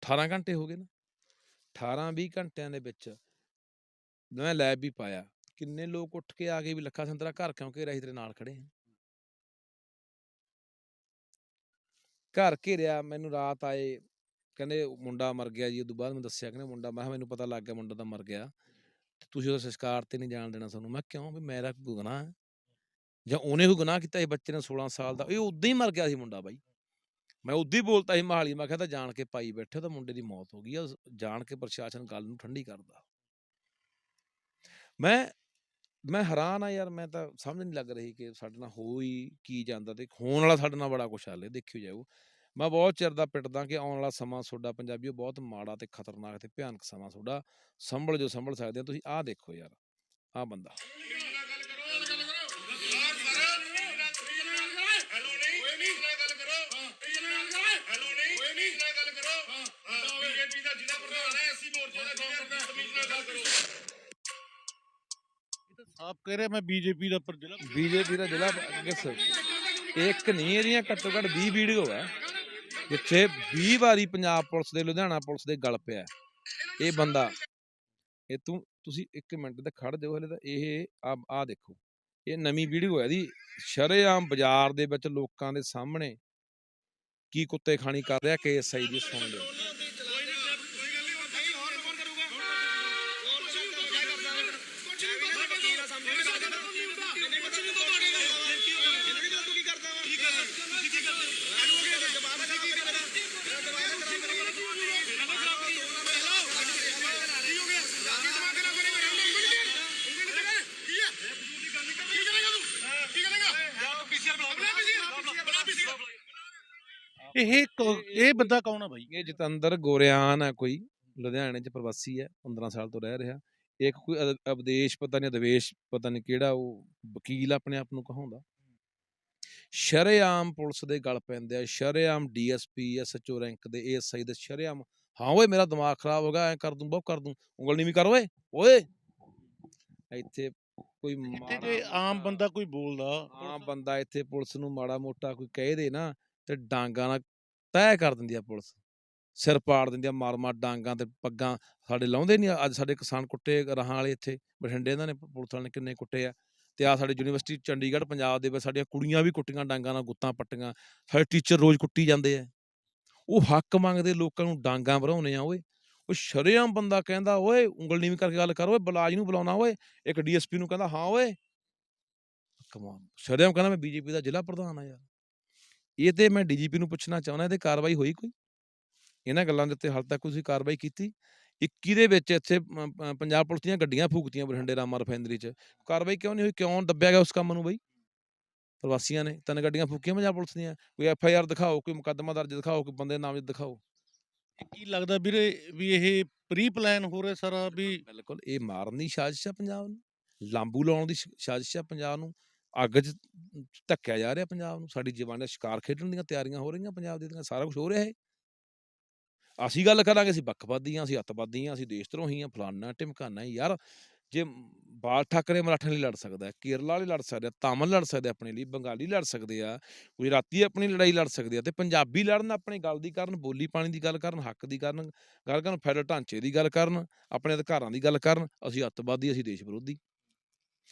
18 ਘੰਟੇ ਹੋ ਗਏ ਨਾ। 18 20 ਘੰਟਿਆਂ ਦੇ ਵਿੱਚ ਮੈਂ ਲੈਬ ਵੀ ਪਾਇਆ। ਕਿੰਨੇ ਲੋਕ ਉੱਠ ਕੇ ਆ ਗਏ ਵੀ ਲੱਖਾ ਸੰਤਰਾ ਘਰ ਕਿਉਂ ਘੇਰਿਆ ਸੀ ਤੇਰੇ ਨਾਲ ਖੜੇ ਆ? ਘਰ ਘੇਰਿਆ ਮੈਨੂੰ ਰਾਤ ਆਏ ਕਹਿੰਦੇ ਮੁੰਡਾ ਮਰ ਗਿਆ ਜੀ ਉਦੋਂ ਬਾਅਦ ਮੈਨੂੰ ਦੱਸਿਆ ਕਹਿੰਦੇ ਮੁੰਡਾ ਮੈਂ ਕਿਹਾ ਮੈਨੂੰ ਪਤਾ ਲੱਗ ਗਿਆ ਮੁੰਡਾ ਤਾਂ ਮਰ ਗਿਆ ਤੇ ਤੁਸੀਂ ਉਹਦਾ ਸੰਸਕਾਰ ਤੇ ਨਹੀਂ ਜਾਣ ਦੇਣਾ ਸਾਨੂੰ ਮੈਂ ਕਿਉਂ? ਵੀ ਮੇਰਾ ਕੋਈ ਗੁਨਾਹ ਹੈ? ਜਾਂ ਉਹਨੇ ਕੋਈ ਗੁਨਾਹ ਕੀਤਾ ਇਹ ਬੱਚੇ ਨੇ 16 ਸਾਲ ਦਾ? ਇਹ ਉਦਾਂ ਹੀ ਮਰ ਗਿਆ ਸੀ ਮੁੰਡਾ ਬਾਈ। ਮੈਂ ਉਦਾਂ ਹੀ ਬੋਲਤਾ ਸੀ ਮਹਾਲੀ ਮੈਂ ਕਿਹਾ ਤਾਂ ਜਾਣ ਕੇ ਪਾਈ ਬੈਠੇ ਤਾਂ ਮੁੰਡੇ ਦੀ ਮੌਤ ਹੋ ਗਈ ਆ ਜਾਣ ਕੇ ਪ੍ਰਸ਼ਾਸਨ ਗੱਲ ਨੂੰ ਠੰਡੀ ਕਰਦਾ। ਮੈਂ ਮੈਂ ਹੈਰਾਨ ਆ ਯਾਰ, ਮੈਂ ਤਾਂ ਸਮਝ ਨਹੀਂ ਲੱਗ ਰਹੀ ਕਿ ਸਾਡੇ ਨਾਲ ਹੋ ਹੀ ਕੀ ਜਾਂਦਾ ਤੇ ਹੋਣ ਵਾਲਾ ਸਾਡੇ ਨਾਲ ਬੜਾ ਕੁਛ ਹਾਲੇ ਦੇਖਿਓ ਜਾਊ ਮੈਂ ਬਹੁਤ ਚਿਰ ਦਾ ਪਿੱਟਦਾ ਕਿ ਆਉਣ ਵਾਲਾ ਸਮਾਂ ਤੁਹਾਡਾ ਪੰਜਾਬੀਓ ਬਹੁਤ ਮਾੜਾ ਤੇ ਖਤਰਨਾਕ ਤੇ ਭਿਆਨਕ ਸਮਾਂ ਤੁਹਾਡਾ ਸੰਭਲ ਜੋ ਸੰਭਲ ਸਕਦੇ ਆ, ਤੁਸੀਂ ਆਹ ਦੇਖੋ ਯਾਰ, ਆਹ ਬੰਦਾ। ਇਹ ਕਹਿ ਰਿਹਾ ਮੈਂ ਬੀਜੇਪੀ ਦਾ ਪਰ ਜ਼ਿਲ੍ਹਾ ਬੀਜੇਪੀ ਦਾ ਜ਼ਿਲ੍ਹਾ ਕਿਸ ਇੱਕ ਨਹੀਂ, ਇਹਦੀਆਂ ਘੱਟੋ ਘੱਟ 20 ਵੀਡੀਓ ਆ ਜਿੱਥੇ 20 ਵਾਰੀ ਪੰਜਾਬ ਪੁਲਿਸ ਦੇ, ਲੁਧਿਆਣਾ ਪੁਲਿਸ ਦੇ ਗਲ ਪਿਆ ਇਹ ਬੰਦਾ, ਇਹ ਤੂੰ, ਤੁਸੀਂ 1 ਮਿੰਟ ਤੇ ਖੜ ਜਾਓ ਹਲੇ ਤਾਂ, ਇਹ ਆ ਆ ਦੇਖੋ। ਇਹ ਨਵੀਂ ਵੀਡੀਓ ਹੈ ਦੀ ਸ਼ਰੇਆਮ ਬਾਜ਼ਾਰ ਦੇ ਵਿੱਚ ਲੋਕਾਂ ਦੇ ਸਾਹਮਣੇ ਕੀ ਕੁੱਤੇ ਖਾਣੀ ਕਰ ਰਿਹਾ, ਕੇਐਸਆਈ ਦੀ ਸੁਣ ਲਿਓ ਇਹ ਕ- ਇਹ ਬੰਦਾ ਕੌਣ ਆ ਬਾਈ? ਇਹ ਜਤਿੰਦਰ ਗੋਰਿਆਨ ਹੈ ਕੋਈ ਲੁਧਿਆਣੇ ਚ ਪ੍ਰਵਾਸੀ ਹੈ 15 ਸਾਲ ਤੋਂ ਰਹਿ ਰਿਹਾ। ਇੱਕ ਕੋਈ ਅਦ- ਅਵਦੇਸ਼ ਪਤਾ ਨਹੀਂ ਦਵੇਸ਼ ਪਤਾ ਨਹੀਂ ਕਿਹੜਾ ਉਹ ਵਕੀਲ ਆਪਣੇ ਆਪ ਨੂੰ ਕਹਾਉਂਦਾ। ਸ਼ਰੇਆਮ ਪੁਲਿਸ ਦੇ ਗਲ ਪੈਂਦੇ ਆ ਸ਼ਰੇਆਮ ਡੀਐਸਪੀ ਐਸਐਚਓ ਰੈਂਕ ਦੇ ਏਐਸਆਈ ਦੇ ਸ਼ਰੇਆਮ। ਹਾਂ ਓਏ ਮੇਰਾ ਦਿਮਾਗ ਖਰਾਬ ਹੋ ਗਿਆ ਐ ਕਰ ਦੂੰ ਬਹੁਤ ਕਰ ਦੂੰ ਉਂਗਲ ਨਹੀਂ ਵੀ ਕਰ ਓਏ ਓਏ। ਇੱਥੇ ਕੋਈ ਇੱਥੇ ਮਾੜਾ ਜੇ ਆਮ ਮੋਟਾ- ਬੰਦਾ ਕੋਈ ਬੋਲਦਾ ਆਮ ਬੰਦਾ ਇੱਥੇ ਪੁਲਿਸ ਨੂੰ ਮਾੜਾ ਮੋਟਾ ਕੋਈ ਕਹਿ ਦੇ ਨਾ ਤੇ ਡਾਂਗਾਂ ਨਾਲ ਤੈਅ ਕਰ ਦਿੰਦੀ ਆ ਪੁਲਿਸ। ਸਿਰ ਪਾੜ ਦਿੰਦੀ ਆ, ਮਾਰ ਮਾਰ ਡਾਂਗਾਂ ਤੇ ਪੱਗਾਂ ਸਾਡੇ ਲਾਉਂਦੇ ਨਹੀਂ ਅੱਜ ਸਾਡੇ ਕਿਸਾਨ ਕੁੱਟੇ ਰਾਹਾਂ ਵਾਲੇ ਇੱਥੇ, ਬਠਿੰਡੇ ਇਹਨਾਂ ਨੇ ਪੁਲਿਸ ਵਾਲਿਆਂ ਨੇ ਕਿੰਨੇ ਕੁੱਟੇ ਆ। ਤੇ ਆ ਸਾਡੇ ਯੂਨੀਵਰਸਿਟੀ ਚੰਡੀਗੜ੍ਹ, ਪੰਜਾਬ ਦੇ ਵਿੱਚ ਸਾਡੀਆਂ ਕੁੜੀਆਂ ਵੀ ਕੁੱਟੀਆਂ, ਡਾਂਗਾਂ ਨਾਲ ਗੁੱਤਾਂ ਪੱਟੀਆਂ। ਸਾਡੇ ਟੀਚਰ ਰੋਜ਼ ਕੁੱਟੀ ਜਾਂਦੇ ਆ। ਉਹ ਹੱਕ ਮੰਗਦੇ ਲੋਕਾਂ ਨੂੰ ਡਾਂਗਾਂ ਭਰਾਉਨੇ ਆ, ਓਏ। ਉਹ ਸ਼ਰੇਆਮ ਬੰਦਾ ਕਹਿੰਦਾ, ਓਏ, ਉਂਗਲ ਨੀਵੀਂ ਕਰਕੇ ਗੱਲ ਕਰ, ਓਏ, ਬਲਾਜ ਨੂੰ ਬੁਲਾਉਣਾ, ਓਏ। ਇੱਕ ਡੀਐਸਪੀ ਨੂੰ ਕਹਿੰਦਾ, ਹਾਂ, ਓਏ। ਕਮਾਲ। ਸ਼ਰੇਆਮ ਕਹਿੰਦਾ, ਮੈਂ ਬੀਜੇਪੀ ਦਾ ਜ਼ਿਲ੍ਹਾ ਪ੍ਰਧਾਨ ਆ ਯਾਰ। ਇਹ ਤੇ ਮੈਂ ਡੀਜੀਪੀ ਨੂੰ ਪੁੱਛਣਾ ਚਾਹੁੰਦਾ ਇਹਦੇ ਕਾਰਵਾਈ ਹੋਈ ਕੋਈ? ਇਹਨਾਂ ਗੱਲਾਂ ਦੇ ਉੱਤੇ ਹਾਲ ਤੱਕ ਤੁਸੀਂ ਕਾਰਵਾਈ ਕੀਤੀ? 21 ਦੇ ਵਿੱਚ ਇੱਥੇ ਪੰਜਾਬ ਪੁਲਿਸ ਦੀਆਂ ਗੱਡੀਆਂ ਫੂਕਤੀਆਂ ਬਠਿੰਡੇ ਰਾਮਾ ਰਿਫਾਈਨਰੀ 'ਚ। ਕਾਰਵਾਈ ਕਿਉਂ ਨਹੀਂ ਹੋਈ? ਕਿਉਂ ਦੱਬਿਆ ਗਿਆ ਉਸ ਕੰਮ ਨੂੰ ਬਈ? ਪ੍ਰਵਾਸੀਆਂ ਨੇ ਤਿੰਨ ਗੱਡੀਆਂ ਫੂਕੀਆਂ ਪੰਜਾਬ ਪੁਲਿਸ ਦੀਆਂ। ਕੋਈ ਐਫ ਆਈ ਆਰ ਦਿਖਾਓ ਕੋਈ ਮੁਕੱਦਮਾ ਦਰਜ ਦਿਖਾਓ ਕੋਈ ਬੰਦੇ ਦੇ ਨਾਮ ਦਿਖਾਓ। ਕੀ ਲੱਗਦਾ ਵੀਰੇ ਵੀ ਇਹ ਪ੍ਰੀ ਪਲਾਨ ਹੋ ਰਿਹਾ ਸਾਰਾ ਵੀ ਬਿਲਕੁਲ ਇਹ ਮਾਰਨ ਦੀ ਸਾਜ਼ਿਸ਼ ਆ ਪੰਜਾਬ ਨੂੰ। ਲਾਂਬੂ ਲਾਉਣ ਦੀ ਸਾਜ਼ਿਸ਼ ਆ ਪੰਜਾਬ ਨੂੰ। ਅੱਗ 'ਚ ਧੱਕਿਆ ਜਾ ਰਿਹਾ ਪੰਜਾਬ ਨੂੰ, ਸਾਡੀ ਜਵਾਨ ਦਾ ਸ਼ਿਕਾਰ ਖੇਡਣ ਦੀਆਂ ਤਿਆਰੀਆਂ ਹੋ ਰਹੀਆਂ ਪੰਜਾਬ ਦੇ ਦੀਆਂ, ਸਾਰਾ ਕੁਝ ਹੋ ਰਿਹਾ ਹੈ ਅਸੀਂ ਗੱਲ ਕਰਾਂਗੇ, ਅਸੀਂ ਬੱਕਵਾਦੀ ਹਾਂ ਅਸੀਂ ਅੱਤਵਾਦੀ ਹਾਂ ਅਸੀਂ ਦੇਸ਼ ਧਰੋਹੀ ਹਾਂ, ਫਲਾਨਾ ਢਿਮਕਾਨਾ ਯਾਰ, ਜੇ ਬਾਲ ਠਾਕਰੇ ਮਰਾਠਿਆਂ ਲਈ ਲੜ ਸਕਦਾ ਕੇਰਲਾ ਲਈ ਲੜ ਸਕਦੇ ਤਾਮਿਲ ਲੜ ਸਕਦੇ ਆਪਣੇ ਲਈ, ਬੰਗਾਲੀ ਲੜ ਸਕਦੇ ਆ, ਗੁਜਰਾਤੀ ਆਪਣੀ ਲੜਾਈ ਲੜ ਸਕਦੇ ਆ ਤੇ ਪੰਜਾਬੀ ਲੜਨ ਆਪਣੀ ਗੱਲ ਦੀ ਕਰਨ, ਬੋਲੀ ਪਾਣੀ ਦੀ ਗੱਲ ਕਰਨ, ਹੱਕ ਦੀ ਕਰਨ, ਗੱਲ ਕਰਨ, ਫੈਡਰਲ ਢਾਂਚੇ ਦੀ ਗੱਲ ਕਰਨ, ਆਪਣੇ ਅਧਿਕਾਰਾਂ ਦੀ ਗੱਲ ਕਰਨ, ਅਸੀਂ ਅੱਤਵਾਦੀ, ਅਸੀਂ ਦੇਸ਼ ਵਿਰੋਧੀ।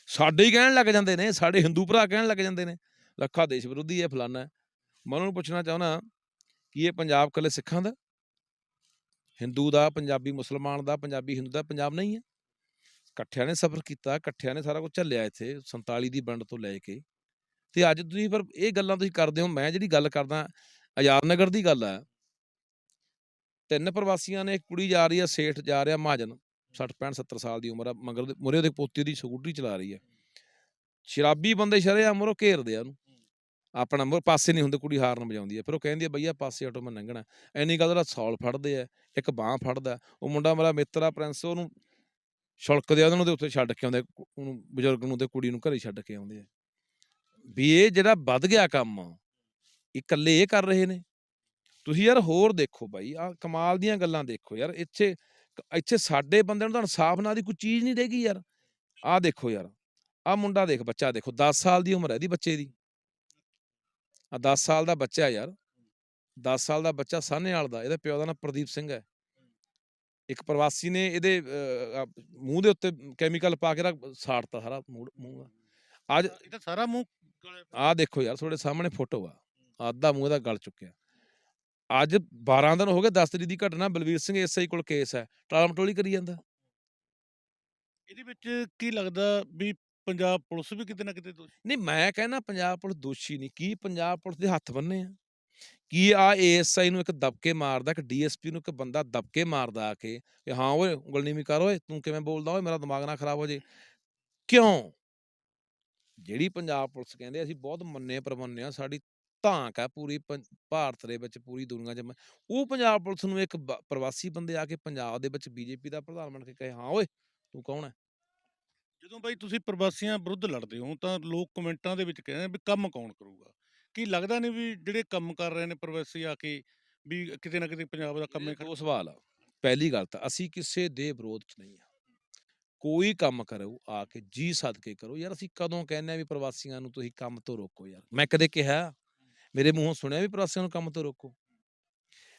ਸਾਡੇ ਹੀ ਕਹਿਣ ਲੱਗ ਜਾਂਦੇ ਨੇ, ਸਾਡੇ ਹਿੰਦੂ ਭਰਾ ਕਹਿਣ ਲੱਗ ਜਾਂਦੇ ਨੇ, ਲੱਖਾ ਦੇਸ਼ ਵਿਰੋਧੀ ਹੈ ਫਲਾਨਾ। ਮੈਂ ਉਹਨਾਂ ਨੂੰ ਪੁੱਛਣਾ ਚਾਹੁੰਦਾ ਕਿ ਇਹ ਪੰਜਾਬ ਕੱਲੇ ਸਿੱਖਾਂ ਦਾ, ਹਿੰਦੂ ਦਾ, ਪੰਜਾਬੀ ਮੁਸਲਮਾਨ ਦਾ, ਪੰਜਾਬੀ ਹਿੰਦੂ ਦਾ, ਪੰਜਾਬ ਨਹੀਂ ਹੈ। ਇਕੱਠਿਆਂ ਨੇ ਸਫ਼ਰ ਕੀਤਾ, ਇਕੱਠਿਆਂ ਨੇ ਸਾਰਾ ਕੁਝ ਝੱਲਿਆ ਇੱਥੇ 47 ਦੀ ਵੰਡ ਤੋਂ ਲੈ ਕੇ। ਤੇ ਅੱਜ ਤੁਸੀਂ ਪਰ ਇਹ ਗੱਲਾਂ ਤੁਸੀਂ ਕਰਦੇ ਹੋ, ਮੈਂ ਜਿਹੜੀ ਗੱਲ ਕਰਦਾ, ਆਜ਼ਾਦ ਨਗਰ ਦੀ ਗੱਲ ਆ ਤਿੰਨ ਪ੍ਰਵਾਸੀਆਂ ਨੇ, ਇੱਕ ਕੁੜੀ ਜਾ ਰਹੀ ਆ ਸੇਠ ਜਾ ਰਿਹਾ, ਮਹਾਜਨ। 60 65 70 ਸਾਲ ਦੀ ਉਮਰ ਆ, ਮਗਰ ਮੁਰੇ ਉਹਦੇ ਪੋਤੀ ਦੀ ਸਕੂਟਰੀ ਚਲਾ ਰਹੀ ਆ ਸ਼ਰਾਬੀ ਬੰਦੇ ਸ਼ਰੇਆਮ ਮਰੋ ਘੇਰਦੇ ਆ ਉਹਨੂੰ। ਆਪਣਾ ਮੁੜ ਪਾਸੇ ਨਹੀਂ ਹੁੰਦੇ, ਕੁੜੀ ਹਾਰਨ ਵਜਾਉਂਦੀ ਆ ਫਿਰ ਉਹ ਕਹਿੰਦੀ ਆ ਬਈਆ ਪਾਸੇ ਹਟੋ ਮੈਂ ਲੰਘਣਾ। ਐਨੀ ਗੱਲ ਦਾ ਸੌਲ ਫੜਦੇ ਆ, ਇੱਕ ਬਾਹ ਫੜਦਾ। ਉਹ ਮੁੰਡਾ ਮੇਰਾ ਮਿੱਤਰ ਆ, ਪ੍ਰਿੰਸ, ਉਹਨੂੰ ਛੁਲਕਦੇ ਆ, ਉਹਨਾਂ ਦੇ ਉੱਤੇ ਛੱਡ ਕੇ ਆਉਂਦੇ ਉਹਨੂੰ ਬਜ਼ੁਰਗ ਨੂੰ ਤੇ ਕੁੜੀ ਨੂੰ ਘਰੇ ਛੱਡ ਕੇ ਆਉਂਦੇ ਆ। ਵੀ ਇਹ ਜਿਹੜਾ ਵੱਧ ਗਿਆ ਕੰਮ, ਇਹ ਇਕੱਲੇ ਇਹ ਕਰ ਰਹੇ ਨੇ। ਤੁਸੀਂ ਯਾਰ ਹੋਰ ਦੇਖੋ ਬਾਈ ਆ ਕਮਾਲ ਦੀਆਂ ਗੱਲਾਂ ਦੇਖੋ ਯਾਰ, ਇੱਥੇ ਇੱਥੇ ਸਾਡੇ ਬੰਦੇ ਨੂੰ ਤਾਂ ਇਨਸਾਫ ਨਾਂ ਦੀ ਕੋਈ ਚੀਜ਼ ਨਹੀਂ ਰਹੇਗੀ ਯਾਰ ਆਹ ਦੇਖੋ ਯਾਰ ਆਹ ਮੁੰਡਾ ਦੇਖ ਬੱਚਾ ਦੇਖੋ 10 ਸਾਲ ਦੀ ਉਮਰ ਹੈ ਇਹਦੀ ਬੱਚੇ ਦੀ ਆ 10 ਸਾਲ ਦਾ ਬੱਚਾ ਯਾਰ 10 ਸਾਲ ਦਾ ਬੱਚਾ ਸਾਹਨੇਵਾਲ ਦਾ ਇਹਦੇ ਪਿਓ ਦਾ ਨਾਮ ਪ੍ਰਦੀਪ ਸਿੰਘ ਹੈ ਇੱਕ ਪ੍ਰਵਾਸੀ ਨੇ ਇਹਦੇ ਮੂੰਹ ਦੇ ਉੱਤੇ ਕੈਮੀਕਲ ਪਾ ਕੇ ਸਾੜਤਾ ਸਾਰਾ ਮੂੰਹ। ਅੱਜ ਇਹ ਤਾਂ ਸਾਰਾ ਮੂੰਹ। ਆਹ ਦੇਖੋ ਯਾਰ ਤੁਹਾਡੇ ਸਾਹਮਣੇ ਫੋਟੋ ਆ ਅੱਧਾ ਮੂੰਹ ਦਾ ਗਲ ਚੁੱਕਿਆ ਅੱਜ 12 ਦਿਨ ਹੋ ਗਏ 10 ਤਰੀਕ ਦੀ ਘਟਨਾ ਬਲਵੀਰ ਸਿੰਘ ਐਸਆਈ ਕੋਲ ਕੇਸ ਹੈ। ਟਾਲਮ ਟੋਲੀ ਕਰੀ ਜਾਂਦਾ। ਇਹਦੇ ਵਿੱਚ ਕੀ ਲੱਗਦਾ ਵੀ ਪੰਜਾਬ ਪੁਲਿਸ ਵੀ ਕਿਤੇ ਨਾ ਕਿਤੇ ਦੋਸ਼ੀ ਨਹੀਂ ਮੈਂ ਕਹਿੰਦਾ ਪੰਜਾਬ ਪੁਲਿਸ ਦੋਸ਼ੀ ਨਹੀਂ ਕੀ ਪੰਜਾਬ ਪੁਲਿਸ ਦੇ ਹੱਥ ਬੰਨੇ ਆ? ਕੀ ਆ ਏਐਸਆਈ ਨੂੰ ਇੱਕ ਦਬਕੇ ਮਾਰਦਾ ਇੱਕ ਡੀਐਸਪੀ ਨੂੰ ਇੱਕ ਬੰਦਾ ਦਬਕੇ ਮਾਰਦਾ ਆ ਕੇ ਕਿ ਹਾਂ ਓਏ ਉਂਗਲ ਨੀਵੀਂ ਕਰ ਓਏ ਤੂੰ ਕਿਵੇਂ ਬੋਲਦਾ ਓਏ ਮੇਰਾ ਦਿਮਾਗ ਨਾ ਖਰਾਬ ਹੋ ਜੇ। ਕਿਉਂ? ਜਿਹੜੀ ਪੰਜਾਬ ਪੁਲਿਸ ਕਹਿੰਦੇ ਅਸੀਂ ਬਹੁਤ ਮੰਨੇ ਪ੍ਰਮੰਨੇ ਆ ਸਾਡੀ ਧਾਕ ਹੈ ਪੂਰੀ ਪੰ- ਭਾਰਤ ਦੇ ਵਿੱਚ ਪੂਰੀ ਦੁਨੀਆ 'ਚ ਮ- ਉਹ ਪੰਜਾਬ ਪੁਲਿਸ ਨੂੰ ਇੱਕ ਬ- ਪ੍ਰਵਾਸੀ ਬੰਦੇ ਆ ਕੇ ਪੰਜਾਬ ਦੇ ਵਿੱਚ ਬੀਜੇਪੀ ਦਾ ਪ੍ਰਧਾਨ ਬਣ ਕੇ ਕਹੇ ਹਾਂ ਓਏ ਤੂੰ ਕੌਣ ਹੈ? ਜਦੋਂ ਬਾਈ ਤੁਸੀਂ ਪ੍ਰਵਾਸੀਆਂ ਵਿਰੁੱਧ ਲੜਦੇ ਹੋ ਤਾਂ ਲੋਕ ਕਮੈਂਟਾਂ ਦੇ ਵਿੱਚ ਕਹਿੰਦੇ ਆ ਵੀ ਕੰਮ ਕੌਣ ਕਰੂਗਾ? ਕੀ ਲੱਗਦਾ ਨਹੀਂ ਵੀ ਜਿਹੜੇ ਕੰਮ ਕਰ ਰਹੇ ਨੇ ਪ੍ਰਵਾਸੀ ਆ ਕੇ ਵੀ ਕਿਤੇ ਨਾ ਕਿਤੇ ਪੰਜਾਬ ਦਾ ਕੰਮ ਹੀ ਦੋ ਸਵਾਲ ਆ। ਪਹਿਲੀ ਗੱਲ ਤਾਂ ਅਸੀਂ ਕਿਸੇ ਦੇ ਵਿਰੋਧ 'ਚ ਨਹੀਂ ਆ। ਕੋਈ ਕੰਮ ਕਰੋ ਆ ਕੇ ਜੀ ਸਦਕੇ ਕਰੋ। ਯਾਰ ਅਸੀਂ ਕਦੋਂ ਕਹਿੰਦੇ ਆ ਵੀ ਪ੍ਰਵਾਸੀਆਂ ਨੂੰ ਤੁਸੀਂ ਕੰਮ ਤੋਂ ਰੋਕੋ ਯਾਰ। ਮੈਂ ਕਦੇ ਕਿਹਾ ਮੇਰੇ ਮੂੰਹੋਂ ਸੁਣਿਆ ਵੀ ਪ੍ਰਵਾਸੀਆਂ ਨੂੰ ਕੰਮ ਤੋਂ ਰੋਕੋ।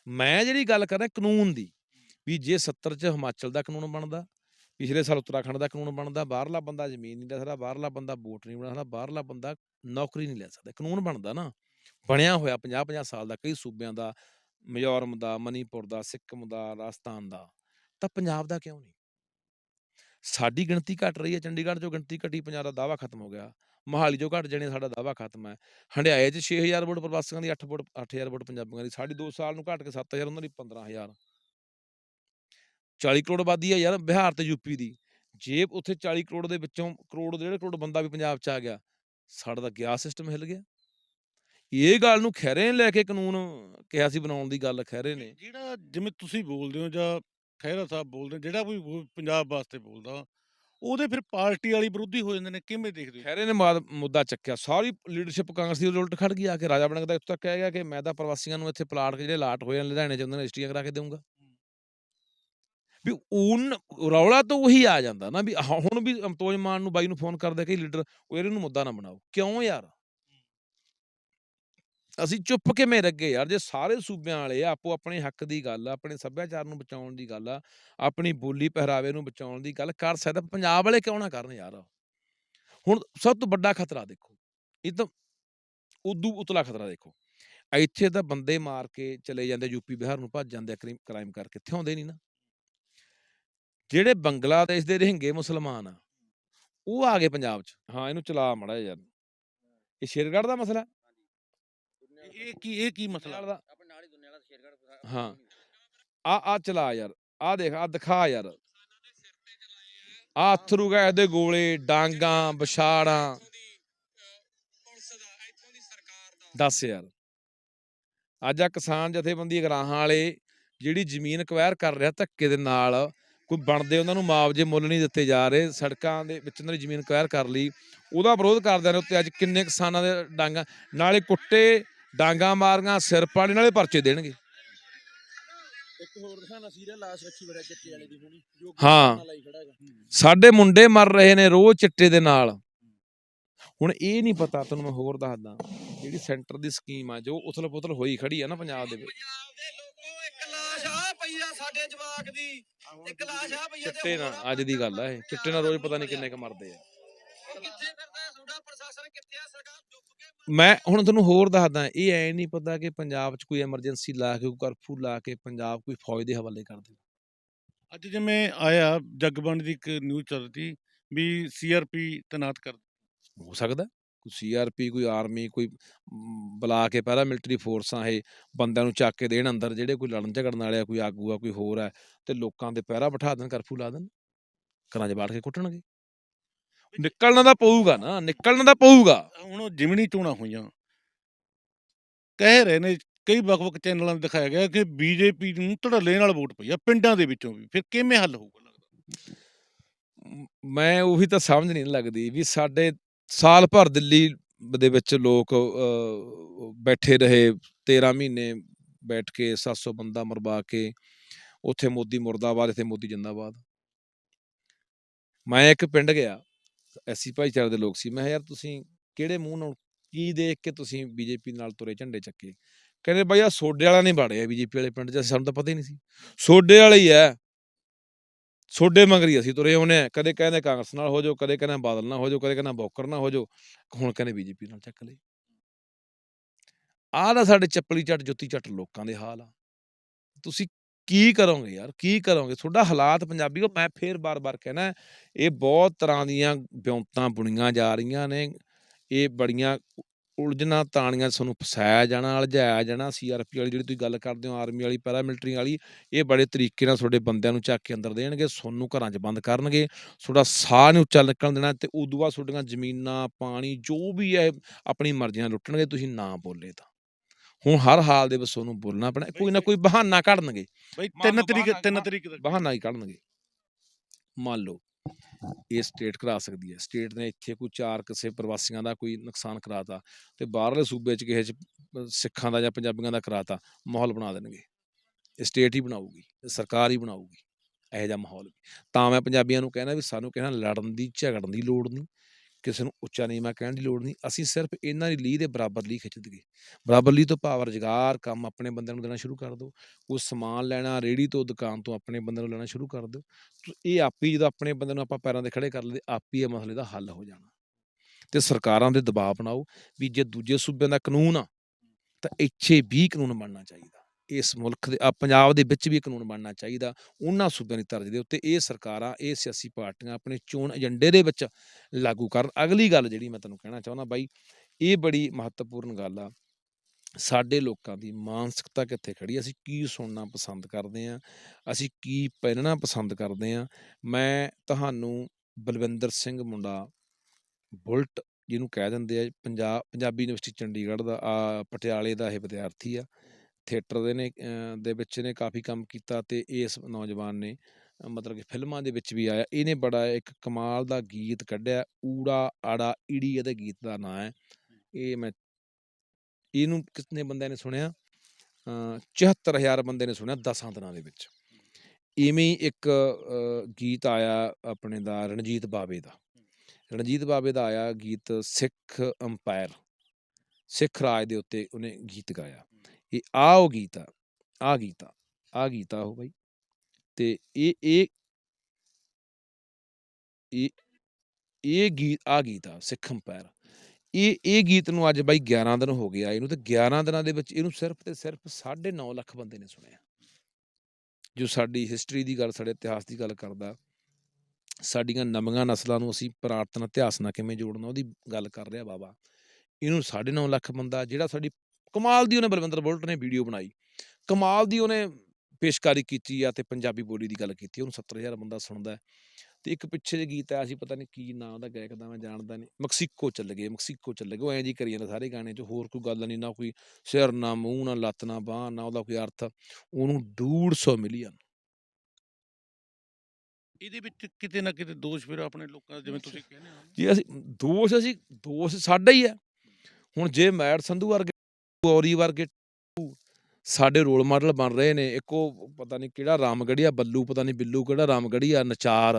ਮੈਂ ਜਿਹੜੀ ਗੱਲ ਕਰ ਰਿਹਾ ਕਾਨੂੰਨ ਦੀ, ਵੀ ਜੇ 70 ਚ ਹਿਮਾਚਲ ਦਾ ਕਾਨੂੰਨ ਬਣਦਾ, ਪਿਛਲੇ ਸਾਲ ਉੱਤਰਾਖੰਡ ਦਾ ਕਾਨੂੰਨ ਬਣਦਾ, ਬਾਹਰਲਾ ਬੰਦਾ ਜ਼ਮੀਨ ਨਹੀਂ ਲੈ ਸਕਦਾ, ਬਾਹਰਲਾ ਬੰਦਾ ਵੋਟ ਨਹੀਂ ਬਣਾ ਸਕਦਾ, ਬਾਹਰਲਾ ਬੰਦਾ ਨੌਕਰੀ ਨਹੀਂ ਲੈ ਸਕਦਾ। ਕਾਨੂੰਨ ਬਣਦਾ ਨਾ, ਬਣਿਆ ਹੋਇਆ 50 50 ਸਾਲ ਦਾ, ਕਈ ਸੂਬਿਆਂ ਦਾ, ਮਿਜ਼ੋਰਮ ਦਾ, ਮਨੀਪੁਰ ਦਾ, ਸਿੱਕਮ ਦਾ, ਰਾਜਸਥਾਨ ਦਾ, ਤਾਂ ਪੰਜਾਬ ਦਾ ਕਿਉਂ ਨਹੀਂ? ਸਾਡੀ ਗਿਣਤੀ ਘਟ ਰਹੀ ਹੈ ਚੰਡੀਗੜ੍ਹ ਚੋਂ ਗਿਣਤੀ ਘਟੀ ਪੰਜਾਬ ਦਾ ਦਾਵਾ ਖਤਮ ਹੋ ਗਿਆ। ਮੋਹਾਲੀ ਚੋਂ ਘਟ ਜਾਣੇ ਸਾਡਾ ਦਾਵਾ ਖਤਮ ਹੈ। ਹੰਡਿਆਏ 'ਚ 6000 ਵੋਟ ਪ੍ਰਵਾਸੀਆਂ ਦੀ 8 ਵੋਟ 8000 ਵੋਟ ਪੰਜਾਬੀਆਂ ਦੀ ਸਾਡੀ 2 ਸਾਲ ਨੂੰ ਘਟ ਕੇ 7000 ਉਹਨਾਂ ਦੀ 15000 40 ਕਰੋੜ ਆਬਾਦੀ ਹੈ ਯਾਰ ਬਿਹਾਰ ਤੇ ਯੂਪੀ ਦੀ। ਜੇ ਉੱਥੇ 40 ਕਰੋੜ ਦੇ ਵਿੱਚੋਂ ਕਰੋੜ ਡੇਢ ਕਰੋੜ ਬੰਦਾ ਵੀ ਪੰਜਾਬ 'ਚ ਆ ਗਿਆ ਸਾਡਾ ਤਾਂ ਗਿਆ ਸਿਸਟਮ ਹਿੱਲ ਗਿਆ। ਇਹ ਗੱਲ ਨੂੰ ਖਹਿਰੇ ਲੈ ਕੇ ਕਾਨੂੰਨ ਕਿਹਾ ਸੀ ਬਣਾਉਣ ਦੀ ਗੱਲ ਖਹਿਰੇ ਨੇ। ਜਿਹੜਾ ਜਿਵੇਂ ਤੁਸੀਂ ਬੋਲਦੇ ਹੋ ਜਾਂ ਖਹਿਰਾ ਸਾਹਿਬ ਬੋਲਦੇ ਜਿਹੜਾ ਕੋਈ ਬੋ- ਪੰਜਾਬ ਵਾਸਤੇ ਬੋਲਦਾ ਉਹਦੇ ਫਿਰ ਪਾਰਟੀ ਵਾਲੀ ਵਿਰੋਧੀ ਹੋ ਜਾਂਦੇ ਨੇ ਕਿਵੇਂ ਦੇਖਦੇ ਹੋ? ਖਹਿਰੇ ਨੇ ਮਾਦ- ਮੁੱਦਾ ਚੱਕਿਆ। ਸਾਰੀ ਲੀਡਰਸ਼ਿਪ ਕਾਂਗਰਸ ਦੀ ਉਹਦੇ ਉਲਟ ਖੜ ਗਈ ਆ ਕੇ ਰਾਜਾ ਬਣਕ ਦਾ ਇੱਥੋਂ ਤੱਕ ਕਹਿ ਗਿਆ ਕਿ ਮੈਂ ਤਾਂ ਪ੍ਰਵਾਸੀਆਂ ਨੂੰ ਇੱਥੇ ਪਲਾਟ ਜਿਹੜੇ ਲਾਟ ਹੋਏ ਆ ਲੁਧਿਆਣੇ ਚ ਉਹਨਾਂ ਨੇ ਰਜਿਸਟਰੀਆਂ ਕਰਾ ਕੇ ਦੇਵਾਂਗਾ ਵੀ ਉਨ ਰੌਲਾ ਤਾਂ ਉਹੀ ਆ ਜਾਂਦਾ ਨਾ ਵੀ ਹ- ਹੁਣ ਵੀ ਅਮਤੋਜ ਮਾਨ ਨੂੰ ਬਾਈ ਨੂੰ ਫੋਨ ਕਰਦੇ ਕਿ ਲੀਡਰ ਉਹ ਇਹਨੂੰ ਮੁੱਦਾ ਨਾ ਬਣਾਓ। ਕਿਉਂ ਯਾਰ? ਅਸੀਂ ਚੁੱਪ ਕਿਵੇਂ ਰੱਗੇ ਯਾਰ? ਜੇ ਸਾਰੇ ਸੂਬਿਆਂ ਵਾਲੇ ਆਪੋ ਆਪਣੇ ਹੱਕ ਦੀ ਗੱਲ ਆ, ਆਪਣੇ ਸੱਭਿਆਚਾਰ ਨੂੰ ਬਚਾਉਣ ਦੀ ਗੱਲ ਆ, ਆਪਣੀ ਬੋਲੀ ਪਹਿਰਾਵੇ ਨੂੰ ਬਚਾਉਣ ਦੀ ਗੱਲ ਕਰ ਸਕਦਾ ਪੰਜਾਬ ਵਾਲੇ ਕਿਉਂ ਨਾ ਕਰਨ ਯਾਰ? ਹੁਣ ਸਭ ਤੋਂ ਵੱਡਾ ਖਤਰਾ ਦੇਖੋ, ਇਹ ਤਾਂ ਉਦੋਂ ਉਤਲਾ ਖਤਰਾ ਦੇਖੋ। ਇੱਥੇ ਤਾਂ ਬੰਦੇ ਮਾਰ ਕੇ ਚਲੇ ਜਾਂਦੇ ਯੂਪੀ ਬਿਹਾਰ ਨੂੰ ਭੱਜ ਜਾਂਦੇ ਕ੍ਰਾਈਮ ਕਰਕੇ, ਇੱਥੇ ਆਉਂਦੇ ਨਹੀਂ ਨਾ। ਜਿਹੜੇ ਬੰਗਲਾਦੇਸ਼ ਦੇ ਰਹਿੰਗੇ ਮੁਸਲਮਾਨ ਆ, ਉਹ ਆ ਗਏ ਪੰਜਾਬ 'ਚ। ਹਾਂ, ਇਹਨੂੰ ਚਲਾ ਮੜਾ ਯਾਰ। ਇਹ ਸ਼ੇਰਗੜ੍ਹ ਦਾ ਮਸਲਾ। ਇਹ ਕੀ ਇਹ ਕੀ ਮਸਲਾ? ਆਪਣੇ ਨਾਲ ਹੀ ਦੁਨੀਆ। ਆ ਆ ਚਲਾ ਯਾਰ ਆ ਦੇਖ ਆ ਦਿਖਾ ਯਾਰ। ਆ। ਅਥਰੂ ਗਏ ਦੇ ਗੋਲੇ ਡਾਂਗਾ ਵਿਛਾੜਾਂ ਦੱਸ ਯਾਰ। ਅੱਜ ਆ ਕਿਸਾਨ ਜਥੇਬੰਦੀ ਗਰਾਹਾਂ ਵਾਲੇ ਜਿਹੜੀ ਜ਼ਮੀਨ ਅਕਵਾਇਰ ਕਰ ਰਿਹਾ ਧੱਕੇ ਦੇ ਨਾਲ ਕੋਈ ਬਣਦੇ ਉਹਨਾਂ ਨੂੰ ਮੁਆਵਜ਼ੇ ਮੁੱਲ ਨਹੀਂ ਦਿੱਤੇ ਜਾ ਰਹੇ ਸੜਕਾਂ ਦੇ ਵਿੱਚ ਉਹਨਾਂ ਦੀ ਜ਼ਮੀਨ ਅਕਵਾਇਰ ਕਰ ਲਈ। ਉਹਦਾ ਵਿਰੋਧ ਕਰਦਿਆਂ ਨੇ ਉੱਤੇ ਅੱਜ ਕਿੰਨੇ ਕਿਸਾਨਾਂ ਦੇ ਡਾਂਗਾ ਨਾਲੇ ਕੁੱਟੇ ਡਾਂਗਾ ਮਾਰੀਆਂ ਸਿਰ ਪਾੜੇ ਨਾਲੇ ਪਰਚੇ ਦੇਣਗੇ। ਇੱਕ ਹੋਰ ਦਿਖਾਣਾ ਸੀਰੀਅਲ ਲਾਸ਼ ਰੱਖੀ ਬੜਾ ਚਿੱਟੇ ਵਾਲੇ ਦੀ ਹੁਣੀ ਜੋ ਹਾਂ। ਸਾਡੇ ਮੁੰਡੇ ਮਰ ਰਹੇ ਨੇ ਰੋਜ਼ ਚਿੱਟੇ ਦੇ ਨਾਲ। ਹੁਣ ਇਹ ਨਹੀਂ ਪਤਾ ਤੁਹਾਨੂੰ ਮੈਂ ਹੋਰ ਦੱਸਦਾ ਜਿਹੜੀ ਸੈਂਟਰ ਦੀ ਸਕੀਮ ਆ ਜੋ ਉਥਲ ਪੁਥਲ ਹੋਈ ਖੜੀ ਆ ਨਾ ਪੰਜਾਬ ਦੇ ਵਿੱਚ। ਸਾਡੇ ਜਵਾਕ ਦੀ। ਇੱਕ ਲਾਸ਼ ਆ ਪਈ ਚਿੱਟੇ ਨਾਲ ਅੱਜ ਦੀ ਗੱਲ ਆ ਇਹ। ਚਿੱਟੇ ਨਾਲ ਰੋਜ਼ ਪਤਾ ਨਹੀਂ ਕਿੰਨੇ ਕ ਮਰਦੇ ਆ। ਉਹ ਕਿੱਥੇ ਫਿਰਦਾ ਹੈ? ਤੁਹਾਡਾ ਪ੍ਰਸ਼ਾਸਨ ਕਿੱਥੇ ਆ? ਸਰਕਾਰ ਚੁੱਪ ਕੇ ਮੈਂ ਹੁਣ ਤੁਹਾਨੂੰ ਹੋਰ ਦੱਸਦਾ ਇਹ ਐ ਨਹੀਂ ਪਤਾ ਕਿ ਪੰਜਾਬ 'ਚ ਕੋਈ ਐਮਰਜੈਂਸੀ ਲਾ ਕੇ ਕੋਈ ਕਰਫਿਊ ਲਾ ਕੇ ਪੰਜਾਬ ਕੋਈ ਫੌਜ ਦੇ ਹਵਾਲੇ ਕਰ ਦੇ ਅੱਜ ਜਿਵੇਂ ਆਇਆ ਜਗਬੰਦ ਦੀ ਇੱਕ ਨਿਊਜ਼ ਚੱਲਦੀ ਵੀ ਸੀਆਰਪੀ ਤੈਨਾਤ ਕਰ ਹੋ ਸਕਦਾ ਕੋਈ ਸੀਆਰਪੀ ਕੋਈ ਆਰਮੀ ਕੋਈ ਬੁਲਾ ਕੇ ਪਹਿਲਾਂ ਮਿਲਟਰੀ ਫੋਰਸਾਂ ਇਹ ਬੰਦਿਆਂ ਨੂੰ ਚੱਕ ਕੇ ਦੇਣ ਅੰਦਰ ਜਿਹੜੇ ਕੋਈ ਲੜਨ ਝਗੜਨ ਵਾਲੇ ਆ ਕੋਈ ਆਗੂ ਆ ਕੋਈ ਹੋਰ ਆ ਤੇ ਲੋਕਾਂ ਦੇ ਪਹਿਰਾ ਬਿਠਾ ਦੇਣ ਕਰਫਿਊ ਲਾ ਦੇਣ। ਘਰਾਂ 'ਚ ਬਾੜ ਕੇ ਕੁੱਟਣਗੇ। ਨਿਕਲਣਾ ਤਾਂ ਪਊਗਾ ਨਾ ਨਿਕਲਣਾ ਤਾਂ ਪਊਗਾ। ਹੁਣ ਉਹ ਜਿਮਣੀ ਚੋਣਾਂ ਹੋਈਆਂ। ਕਹਿ ਰਹੇ ਨੇ ਕਈ ਵੱਖ-ਵੱਖ ਚੈਨਲਾਂ 'ਤੇ ਦਿਖਾਇਆ ਗਿਆ ਕਿ ਬੀਜੇਪੀ ਨੂੰ ਧੜੱਲੇ ਨਾਲ ਵੋਟ ਪਈ ਆ ਪਿੰਡਾਂ ਦੇ ਵਿੱਚੋਂ ਵੀ। ਫਿਰ ਕਿਵੇਂ ਹੱਲ ਹੋਊਗਾ ਲੱਗਦਾ? ਮ- ਉਹੀ ਤਾਂ ਸਮਝ ਨਹੀਂ ਲੱਗਦੀ ਵੀ ਸਾਡੇ ਸਾਲ ਭਰ ਦਿੱਲੀ ਦੇ ਵਿੱਚ ਲੋਕ ਬੈਠੇ ਰਹੇ 13 ਮਹੀਨੇ ਬੈਠ ਕੇ 700 ਬੰਦਾ ਮਰਵਾ ਕੇ ਉੱਥੇ ਮੋਦੀ ਮੁਰਦਾਬਾਦ ਇੱਥੇ ਮੋਦੀ ਜਿੰਦਾਬਾਦ। ਮੈਂ ਇੱਕ ਪਿੰਡ ਗਿਆ। ਐਸੀ ਭਾਈਚਾਰੇ ਦੇ ਲੋਕ ਸੀ। ਮੈਂ ਕਿਹਾ ਯਾਰ ਤੁਸੀਂ ਕਿਹੜੇ ਮੂੰਹ ਨਾਲ ਕੀ ਦੇਖ ਕੇ ਤੁਸੀਂ ਬੀਜੇਪੀ ਨਾਲ ਤੁਰੇ ਝੰਡੇ ਚੱਕੇ? ਕਹਿੰਦੇ ਬਾਈ ਆ ਸੋਡੇ ਵਾਲਾ ਨਹੀਂ ਬਾੜਿਆ ਬੀਜੇਪੀ ਵਾਲੇ ਪਿੰਡ 'ਚ ਸਾਨੂੰ ਤਾਂ ਪਤਾ ਹੀ ਨਹੀਂ ਸੀ। ਸੋਡੇ ਵਾਲੇ ਹੀ ਹੈ। ਸੋਡੇ ਮੰਗਰੀ ਅਸੀਂ ਤੁਰੇ ਆਉਨੇ ਆ ਕਦੇ ਕਹਿੰਦੇ ਕਾਂਗਰਸ ਨਾਲ ਹੋ ਜਾਓ, ਕਦੇ ਕਹਿੰਦੇ ਬਾਦਲ ਨਾਲ ਹੋ ਜਾਓ, ਕਦੇ ਕਹਿੰਦੇ ਬੌਕਰ ਨਾਲ ਹੋ ਜਾਓ, ਹੁਣ ਕਹਿੰਦੇ ਬੀਜੇਪੀ ਨਾਲ ਚੱਕ ਲਈ ਆਹ ਦਾ ਸਾਡੇ ਚੱਪਲੀ ਚੱਟ, ਜੁੱਤੀ ਚੱਟ ਲੋਕਾਂ ਦੇ ਹਾਲ ਆ। ਤੁਸੀਂ ਕੀ ਕਰੋਗੇ ਯਾਰ? ਕੀ ਕਰੋਗੇ? ਤੁਹਾਡਾ ਹਾਲਾਤ ਪੰਜਾਬੀ ਕੋ ਮੈਂ ਫੇਰ ਬਾਰ-ਬਾਰ ਕਹਿਣਾ ਇਹ ਬਹੁਤ ਤਰ੍ਹਾਂ ਦੀਆਂ ਵਿਉਂਤਾਂ ਬੁਣੀਆਂ ਜਾ ਰਹੀਆਂ ਨੇ। ਇਹ ਬੜੀਆਂ ਉਲਝਣਾ ਤਾਣੀਆਂ ਤੁਹਾਨੂੰ ਫਸਾਇਆ ਜਾਣਾ, ਅਲਝਾਇਆ ਜਾਣਾ। ਸੀਆਰਪੀ ਵਾਲੀ ਜਿਹੜੀ ਤੁਸੀਂ ਗੱਲ ਕਰਦੇ ਹੋ, ਆਰਮੀ ਵਾਲੀ ਪੈਰਾ ਮਿਲਟਰੀ ਵਾਲੀ, ਇਹ ਬੜੇ ਤਰੀਕੇ ਨਾਲ ਤੁਹਾਡੇ ਬੰਦਿਆਂ ਨੂੰ ਚੱਕ ਕੇ ਅੰਦਰ ਦੇਣਗੇ ਸੋਨੂੰ ਘਰਾਂ 'ਚ ਬੰਦ ਕਰਨਗੇ। ਤੁਹਾਡਾ ਸਾਹ ਨਹੀਂ ਉੱਚਾ ਨਿਕਲਣ ਦੇਣਾ ਤੇ ਉਦੋਂ ਬਾਅਦ ਤੁਹਾਡੀਆਂ ਜ਼ਮੀਨਾਂ, ਪਾਣੀ, ਜੋ ਵੀ ਹੈ, ਆਪਣੀ ਮਰਜ਼ੀ ਨਾਲ ਲੁੱਟਣਗੇ, ਤੁਸੀਂ ਨਾ ਬੋਲੇ ਤਾਂ। ਹੁਣ ਹਰ ਹਾਲ ਦੇ ਵਿੱਚ ਤੁਹਾਨੂੰ ਬੋਲਣਾ ਪੈਣਾ ਕੋਈ ਨਾ ਕੋਈ ਬਹਾਨਾ ਕੱਢਣਗੇ। ਬਈ ਤਿੰਨ ਤਰੀਕੇ ਤਿੰਨ ਤਰੀਕੇ ਦਾ ਬਹਾਨਾ ਹੀ ਕੱਢਣਗੇ। ਮੰਨ ਲਓ ਇਹ ਸਟੇਟ ਕਰਾ ਸਕਦੀ ਹੈ। ਸਟੇਟ ਨੇ ਇੱਥੇ ਕੋਈ ਚਾਰ ਕਿਸੇ ਪ੍ਰਵਾਸੀਆਂ ਦਾ ਕੋਈ ਨੁਕਸਾਨ ਕਰਾਤਾ ਤੇ ਬਾਹਰਲੇ ਸੂਬੇ 'ਚ ਕਿਸੇ 'ਚ ਸਿੱਖਾਂ ਦਾ ਜਾਂ ਪੰਜਾਬੀਆਂ ਦਾ ਕਰਾਤਾ ਮਾਹੌਲ ਬਣਾ ਦੇਣਗੇ। ਇਹ ਸਟੇਟ ਹੀ ਬਣਾਊਗੀ ਸਰਕਾਰ ਹੀ ਬਣਾਊਗੀ ਇਹੋ ਜਿਹਾ ਮਾਹੌਲ ਤਾਂ ਮੈਂ ਪੰਜਾਬੀਆਂ ਨੂੰ ਕਹਿਣਾ ਵੀ ਸਾਨੂੰ ਕਹਿਣਾ ਲੜਨ ਦੀ ਝਗੜਨ ਦੀ ਲੋੜ ਨਹੀਂ। ਕਿਸੇ ਨੂੰ ਉੱਚਾ ਨੀਵਾਂ ਕਹਿਣ ਦੀ ਲੋੜ ਨਹੀਂ, ਅਸੀਂ ਸਿਰਫ ਇਹਨਾਂ ਦੀ ਲੀਹ ਦੇ ਬਰਾਬਰ ਲੀਹ ਖਿੱਚ ਦਈਏ ਬਰਾਬਰ ਲੀਹ ਤੋਂ ਭਾਵ ਰੁਜ਼ਗਾਰ, ਕੰਮ ਆਪਣੇ ਬੰਦਿਆਂ ਨੂੰ ਦੇਣਾ ਸ਼ੁਰੂ ਕਰ ਦਿਓ ਕੋਈ ਸਮਾਨ ਲੈਣਾ ਰੇੜੀ ਤੋਂ ਦੁਕਾਨ ਤੋਂ ਆਪਣੇ ਬੰਦੇ ਨੂੰ ਲੈਣਾ ਸ਼ੁਰੂ ਕਰ ਦਿਓ। ਤੇ ਇਹ ਆਪੀ ਜਦੋਂ ਆਪਣੇ ਬੰਦੇ ਨੂੰ ਆਪਾਂ ਪੈਰਾਂ ਤੇ ਖੜੇ ਕਰ ਲਈਏ, ਆਪੀ ਇਹ ਮਸਲੇ ਦਾ ਹੱਲ ਹੋ ਜਾਣਾ। ਤੇ ਸਰਕਾਰਾਂ ਦੇ ਦਬਾਅ ਬਣਾਓ ਵੀ ਜੇ ਦੂਜੇ ਸੂਬਿਆਂ ਦਾ ਕਾਨੂੰਨ ਆ, ਤਾਂ ਇੱਥੇ ਵੀ ਕਾਨੂੰਨ ਬਣਨਾ ਚਾਹੀਦਾ। ਇਸ ਮੁਲਕ ਦੇ ਆ ਪੰਜਾਬ ਦੇ ਵਿੱਚ ਵੀ ਕਾਨੂੰਨ ਬਣਨਾ ਚਾਹੀਦਾ। ਉਹਨਾਂ ਸੂਬਿਆਂ ਦੀ ਤਰਜ਼ ਦੇ ਉੱਤੇ ਇਹ ਸਰਕਾਰਾਂ, ਇਹ ਸਿਆਸੀ ਪਾਰਟੀਆਂ ਆਪਣੇ ਚੋਣ ਏਜੰਡੇ ਦੇ ਵਿੱਚ ਲਾਗੂ ਕਰਨ। ਅਗਲੀ ਗੱਲ ਜਿਹੜੀ ਮੈਂ ਤੁਹਾਨੂੰ ਕਹਿਣਾ ਚਾਹੁੰਦਾ ਬਾਈ, ਇਹ ਬੜੀ ਮਹੱਤਵਪੂਰਨ ਗੱਲ ਆ। ਸਾਡੇ ਲੋਕਾਂ ਦੀ ਮਾਨਸਿਕਤਾ ਕਿੱਥੇ ਖੜੀ ਅਸੀਂ ਕੀ ਸੁਣਨਾ ਪਸੰਦ ਕਰਦੇ ਆ? ਅਸੀਂ ਕੀ ਪਹਿਨਣਾ ਪਸੰਦ ਕਰਦੇ ਆ? ਮੈਂ ਤੁਹਾਨੂੰ ਬਲਵਿੰਦਰ ਸਿੰਘ ਮੁੰਡਾ ਬੁਲਟ ਜਿਹਨੂੰ ਕਹਿ ਦਿੰਦੇ ਆ ਪੰਜਾਬ ਪੰਜਾਬੀ ਯੂਨੀਵਰਸਿਟੀ ਚੰਡੀਗੜ੍ਹ ਦਾ ਪਟਿਆਲੇ ਦਾ ਇਹ ਵਿਦਿਆਰਥੀ ਆ। ਥੀਏਟਰ ਦੇ ਨੇ ਦੇ ਵਿੱਚ ਨੇ ਕਾਫੀ ਕੰਮ ਕੀਤਾ ਤੇ ਇਸ ਨੌਜਵਾਨ ਨੇ ਮਤਲਬ ਕਿ ਫਿਲਮਾਂ ਦੇ ਵਿੱਚ ਵੀ ਆਇਆ। ਇਹਨੇ ਬੜਾ ਇੱਕ ਕਮਾਲ ਦਾ ਗੀਤ ਕੱਢਿਆ, ਊੜਾ ਆੜਾ ਈੜੀ ਇਹਦੇ ਗੀਤ ਦਾ ਨਾਂ ਹੈ। ਇਹ ਮੈਂ ਇਹਨੂੰ ਕਿਤਨੇ ਬੰਦਿਆਂ ਨੇ ਸੁਣਿਆ? ਅਹ 74000 ਬੰਦੇ ਨੇ ਸੁਣਿਆ 10 ਦਿਨਾਂ ਦੇ ਵਿੱਚ। ਇਵੇਂ ਹੀ ਇੱਕ ਗੀਤ ਆਇਆ ਆਪਣੇ ਦਾ ਰਣਜੀਤ ਬਾਵੇ ਦਾ। ਰਣਜੀਤ ਬਾਵੇ ਦਾ ਆਇਆ ਗੀਤ ਸਿੱਖ ਅੰਪਾਇਰ। ਸਿੱਖ ਰਾਜ ਦੇ ਉੱਤੇ ਉਹਨੇ ਗੀਤ ਗਾਇਆ। ਇਹ ਆ ਉਹ ਗੀਤ ਆ ਆ ਗੀਤ ਆ ਗੀਤਾ ਗੀਤ ਉਹ ਬਾਈ। ਤੇ ਇਹ ਇਹ ਇਹ ਇਹ ਗੀਤ ਆ ਗੀਤ ਆ, ਸਿੱਖ ਅੰਪਾਇਰ। ਇਹ ਇਹ ਗੀਤ ਨੂੰ ਅੱਜ ਬਾਈ 11 ਦਿਨ ਹੋ ਗਿਆ ਇਹਨੂੰ ਤੇ 11 ਦਿਨਾਂ ਦੇ ਵਿੱਚ ਇਹਨੂੰ ਸਿਰਫ ਤੇ ਸਿਰਫ 9.5 ਲੱਖ ਬੰਦੇ ਨੇ ਸੁਣਿਆ। ਜੋ ਸਾਡੀ ਹਿਸਟਰੀ ਦੀ ਗੱਲ, ਸਾਡੇ ਇਤਿਹਾਸ ਦੀ ਗੱਲ ਕਰਦਾ, ਸਾਡੀਆਂ ਨਵੀਆਂ ਨਸਲਾਂ ਨੂੰ ਅਸੀਂ ਪੁਰਾਤਨ ਇਤਿਹਾਸ ਨਾਲ ਕਿਵੇਂ ਜੋੜਨਾ, ਉਹਦੀ ਗੱਲ ਕਰ ਰਿਹਾ ਬਾਬਾ। ਇਹਨੂੰ 9.5 ਲੱਖ ਬੰਦਾ, ਜਿਹੜਾ ਸਾਡੀ ਕਮਾਲ ਦੀ ਉਹਨੇ ਬਲਵਿੰਦਰ ਬੁਲਟ ਨੇ ਵੀਡੀਓ ਬਣਾਈ। ਕਮਾਲ ਦੀ ਉਹਨੇ ਪੇਸ਼ਕਾਰੀ ਕੀਤੀ ਆ ਤੇ ਪੰਜਾਬੀ ਬੋਲੀ ਦੀ ਗੱਲ ਕੀਤੀ ਉਹਨੂੰ 70000 ਬੰਦਾ ਸੁਣਦਾ। ਤੇ ਇੱਕ ਪਿੱਛੇ ਜੇ ਗੀਤ ਆਇਆ ਸੀ ਪਤਾ ਨਹੀਂ ਕੀ ਨਾਂ ਦਾ ਗਾਇਕ ਦਾ ਮੈਂ ਜਾਣਦਾ ਨਹੀਂ। ਮੈਕਸੀਕੋ ਚੱਲ ਗਏ ਮੈਕਸੀਕੋ ਚੱਲ ਗਏ ਉਹ ਐਂ ਜੀ ਕਰੀ ਜਾਂਦਾ ਸਾਰੇ ਗਾਣੇ 'ਚ ਹੋਰ ਕੋਈ ਗੱਲ ਨਹੀਂ ਨਾ ਕੋਈ ਸਿਰ ਨਾ ਮੂੰਹ ਨਾ ਲੱਤ ਨਾ ਬਾਂਹ ਨਾ ਉਹਦਾ ਕੋਈ ਅਰਥ। ਉਹਨੂੰ 150 ਮਿਲੀਅਨ। ਇਹਦੇ ਵਿੱਚ ਕਿਤੇ ਨਾ ਕਿਤੇ ਦੋਸ਼ ਫਿਰ ਆਪਣੇ ਲੋਕਾਂ ਦਾ ਜਿਵੇਂ ਤੁਸੀਂ ਕਹਿੰਦੇ ਹੋ ਜੇ ਅਸੀਂ ਦੋਸ਼ ਅਸੀਂ ਦੋਸ਼ ਸਾਡਾ ਹੀ ਹੈ। ਹੁਣ ਜੇ ਮੈਟ ਸੰਧੂ ਵਰਗੇ ਗੌਰੀ ਵਰਗੇ ਸਾਡੇ ਰੋਲ ਮਾਡਲ ਬਣ ਰਹੇ ਨੇ। ਇੱਕੋ ਪਤਾ ਨਹੀਂ ਕਿਹੜਾ ਰਾਮਗੜੀਆ ਬੱਲੂ, ਪਤਾ ਨਹੀਂ ਬਿੱਲੂ ਕਿਹੜਾ ਰਾਮਗੜੀਆ ਨਚਾਰ।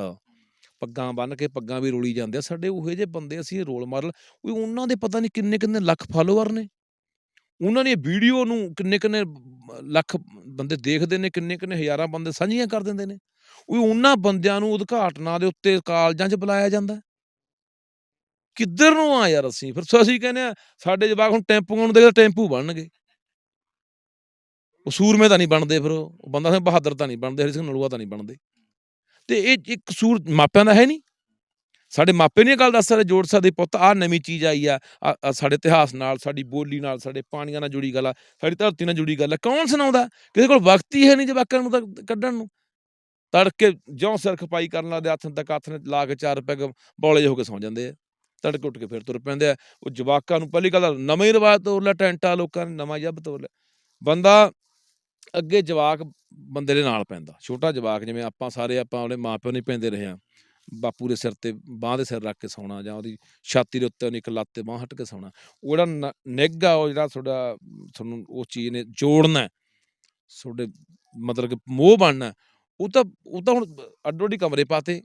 ਪੱਗਾਂ ਬੰਨ ਕੇ ਪੱਗਾਂ ਵੀ ਰੋਲੀ ਜਾਂਦੇ ਆ। ਸਾਡੇ ਉਹੇ ਜਿਹੇ ਬੰਦੇ ਅਸੀਂ ਰੋਲ ਮਾਡਲ ਉਹ ਉਹਨਾਂ ਦੇ ਪਤਾ ਨਹੀਂ ਕਿੰਨੇ ਕਿੰਨੇ ਲੱਖ ਫਾਲੋਅਰ ਨੇ। ਉਹਨਾਂ ਦੀ ਵੀਡੀਓ ਨੂੰ ਕਿੰਨੇ ਕਿੰਨੇ ਲੱਖ ਬੰਦੇ ਦੇਖਦੇ ਨੇ, ਕਿੰਨੇ ਕਿੰਨੇ ਹਜ਼ਾਰਾਂ ਬੰਦੇ ਸਾਂਝੀਆਂ ਕਰ ਦਿੰਦੇ ਨੇ। ਉਹ ਉਹਨਾਂ ਬੰਦਿਆਂ ਨੂੰ ਉਦਘਾਟਨਾਂ ਦੇ ਉੱਤੇ ਕਾਲਜਾਂ 'ਚ ਬੁਲਾਇਆ ਜਾਂਦਾ। ਕਿੱਧਰ ਨੂੰ ਆ ਯਾਰ ਅਸੀਂ? ਫਿਰ ਸੋ, ਅਸੀਂ ਕਹਿੰਦੇ ਆ ਸਾਡੇ ਜਵਾਕ ਹੁਣ ਟੈਂਪੂਆਂ ਨੂੰ ਦੇਖਦੇ ਟੈਂਪੂ ਬਣਨਗੇ। ਉਹ ਸੂਰਮੇ ਤਾਂ ਨਹੀਂ ਬਣਦੇ ਫਿਰ ਉਹ। ਬੰਦਾ ਸਿੰਘ ਬਹਾਦਰ ਤਾਂ ਨਹੀਂ ਬਣਦੇ, ਹਰੀ ਸਿੰਘ ਨਲੂਆ ਤਾਂ ਨਹੀਂ ਬਣਦੇ। ਤੇ ਇਹ ਇੱਕ ਸੂਰ ਮਾਪਿਆਂ ਦਾ ਹੈ ਨਹੀਂ। ਸਾਡੇ ਮਾਪੇ ਨਹੀਂ ਗੱਲ ਦੱਸ ਸਕਦੇ ਜੋੜ ਸਕਦੇ, ਪੁੱਤ ਆ ਨਵੀਂ ਚੀਜ਼ ਆਈ ਆ। ਸਾਡੇ ਇਤਿਹਾਸ ਨਾਲ, ਸਾਡੀ ਬੋਲੀ ਨਾਲ, ਸਾਡੇ ਪਾਣੀਆਂ ਨਾਲ ਜੁੜੀ ਗੱਲ ਆ, ਸਾਡੀ ਧਰਤੀ ਨਾਲ ਜੁੜੀ ਗੱਲ ਆ। ਕੌਣ ਸੁਣਾਉਂਦਾ? ਕਿਸੇ ਕੋਲ ਵਕਤ ਹੀ ਹੈ ਨਹੀਂ ਜਵਾਕਾਂ ਨੂੰ ਤਾਂ ਕੱਢਣ ਨੂੰ। ਤੜਕੇ ਜਿਉਂ ਸਿਰ ਖਪਾਈ ਕਰਨ ਲੱਗਦੇ ਹੱਥ ਤੱਕ ਹੱਥ ਨੇ ਲਾ ਕੇ ਚਾਰ ਪੈਗ ਬੌਲੇ ਹੋ ਕੇ ਸੌਂ ਜਾਂਦੇ ਆ। ਤੜਕੇ ਉੱਠ ਕੇ ਫਿਰ ਤੁਰ ਪੈਂਦੇ ਆ। ਉਹ ਜਵਾਕਾਂ ਨੂੰ ਪਹਿਲੀ ਗੱਲ ਤਾਂ ਨਵਾਂ ਹੀ ਰਿਵਾਜ ਤੋਰ ਲਿਆ, ਟੈਂਟਾ ਲੋਕਾਂ ਨੇ ਨਵਾਂ ਜੱਬ ਤੋਰ ਲਿਆ। ਬੰਦਾ ਅੱਗੇ ਜਵਾਕ ਬੰਦੇ ਦੇ ਨਾਲ ਪੈਂਦਾ। ਛੋਟਾ ਜਵਾਕ, ਜਿਵੇਂ ਆਪਾਂ ਸਾਰੇ ਆਪਾਂ ਉਹਦੇ ਮਾਪਿਓ ਨਹੀਂ ਪੈਂਦੇ ਰਹੇ ਆ ਬਾਪੂ ਦੇ ਸਿਰ ਤੇ ਬਾਹ ਦੇ ਸਿਰ ਰੱਖ ਕੇ ਸੌਣਾ ਜਾਂ ਉਹਦੀ ਛਾਤੀ ਦੇ ਉੱਤੇ ਉਹਨੇ ਇੱਕ ਲੱਤ ਤੇ ਬਾਹ ਹਟ ਕੇ ਸੌਣਾ। ਉਹ ਜਿਹੜਾ ਨ- ਨਿੱਘ ਆ, ਉਹ ਜਿਹੜਾ ਤੁਹਾਡਾ ਤੁਹਾਨੂੰ ਉਹ ਚੀਜ਼ ਨੇ ਜੋੜਨਾ, ਤੁਹਾਡੇ ਮਤਲਬ ਕਿ ਮੋਹ ਬਣਨਾ, ਉਹ ਤਾਂ ਉਹ ਤਾਂ ਹੁਣ ਅੱਡੋ ਅੱਡੀ ਕਮਰੇ ਪਾਤੇ।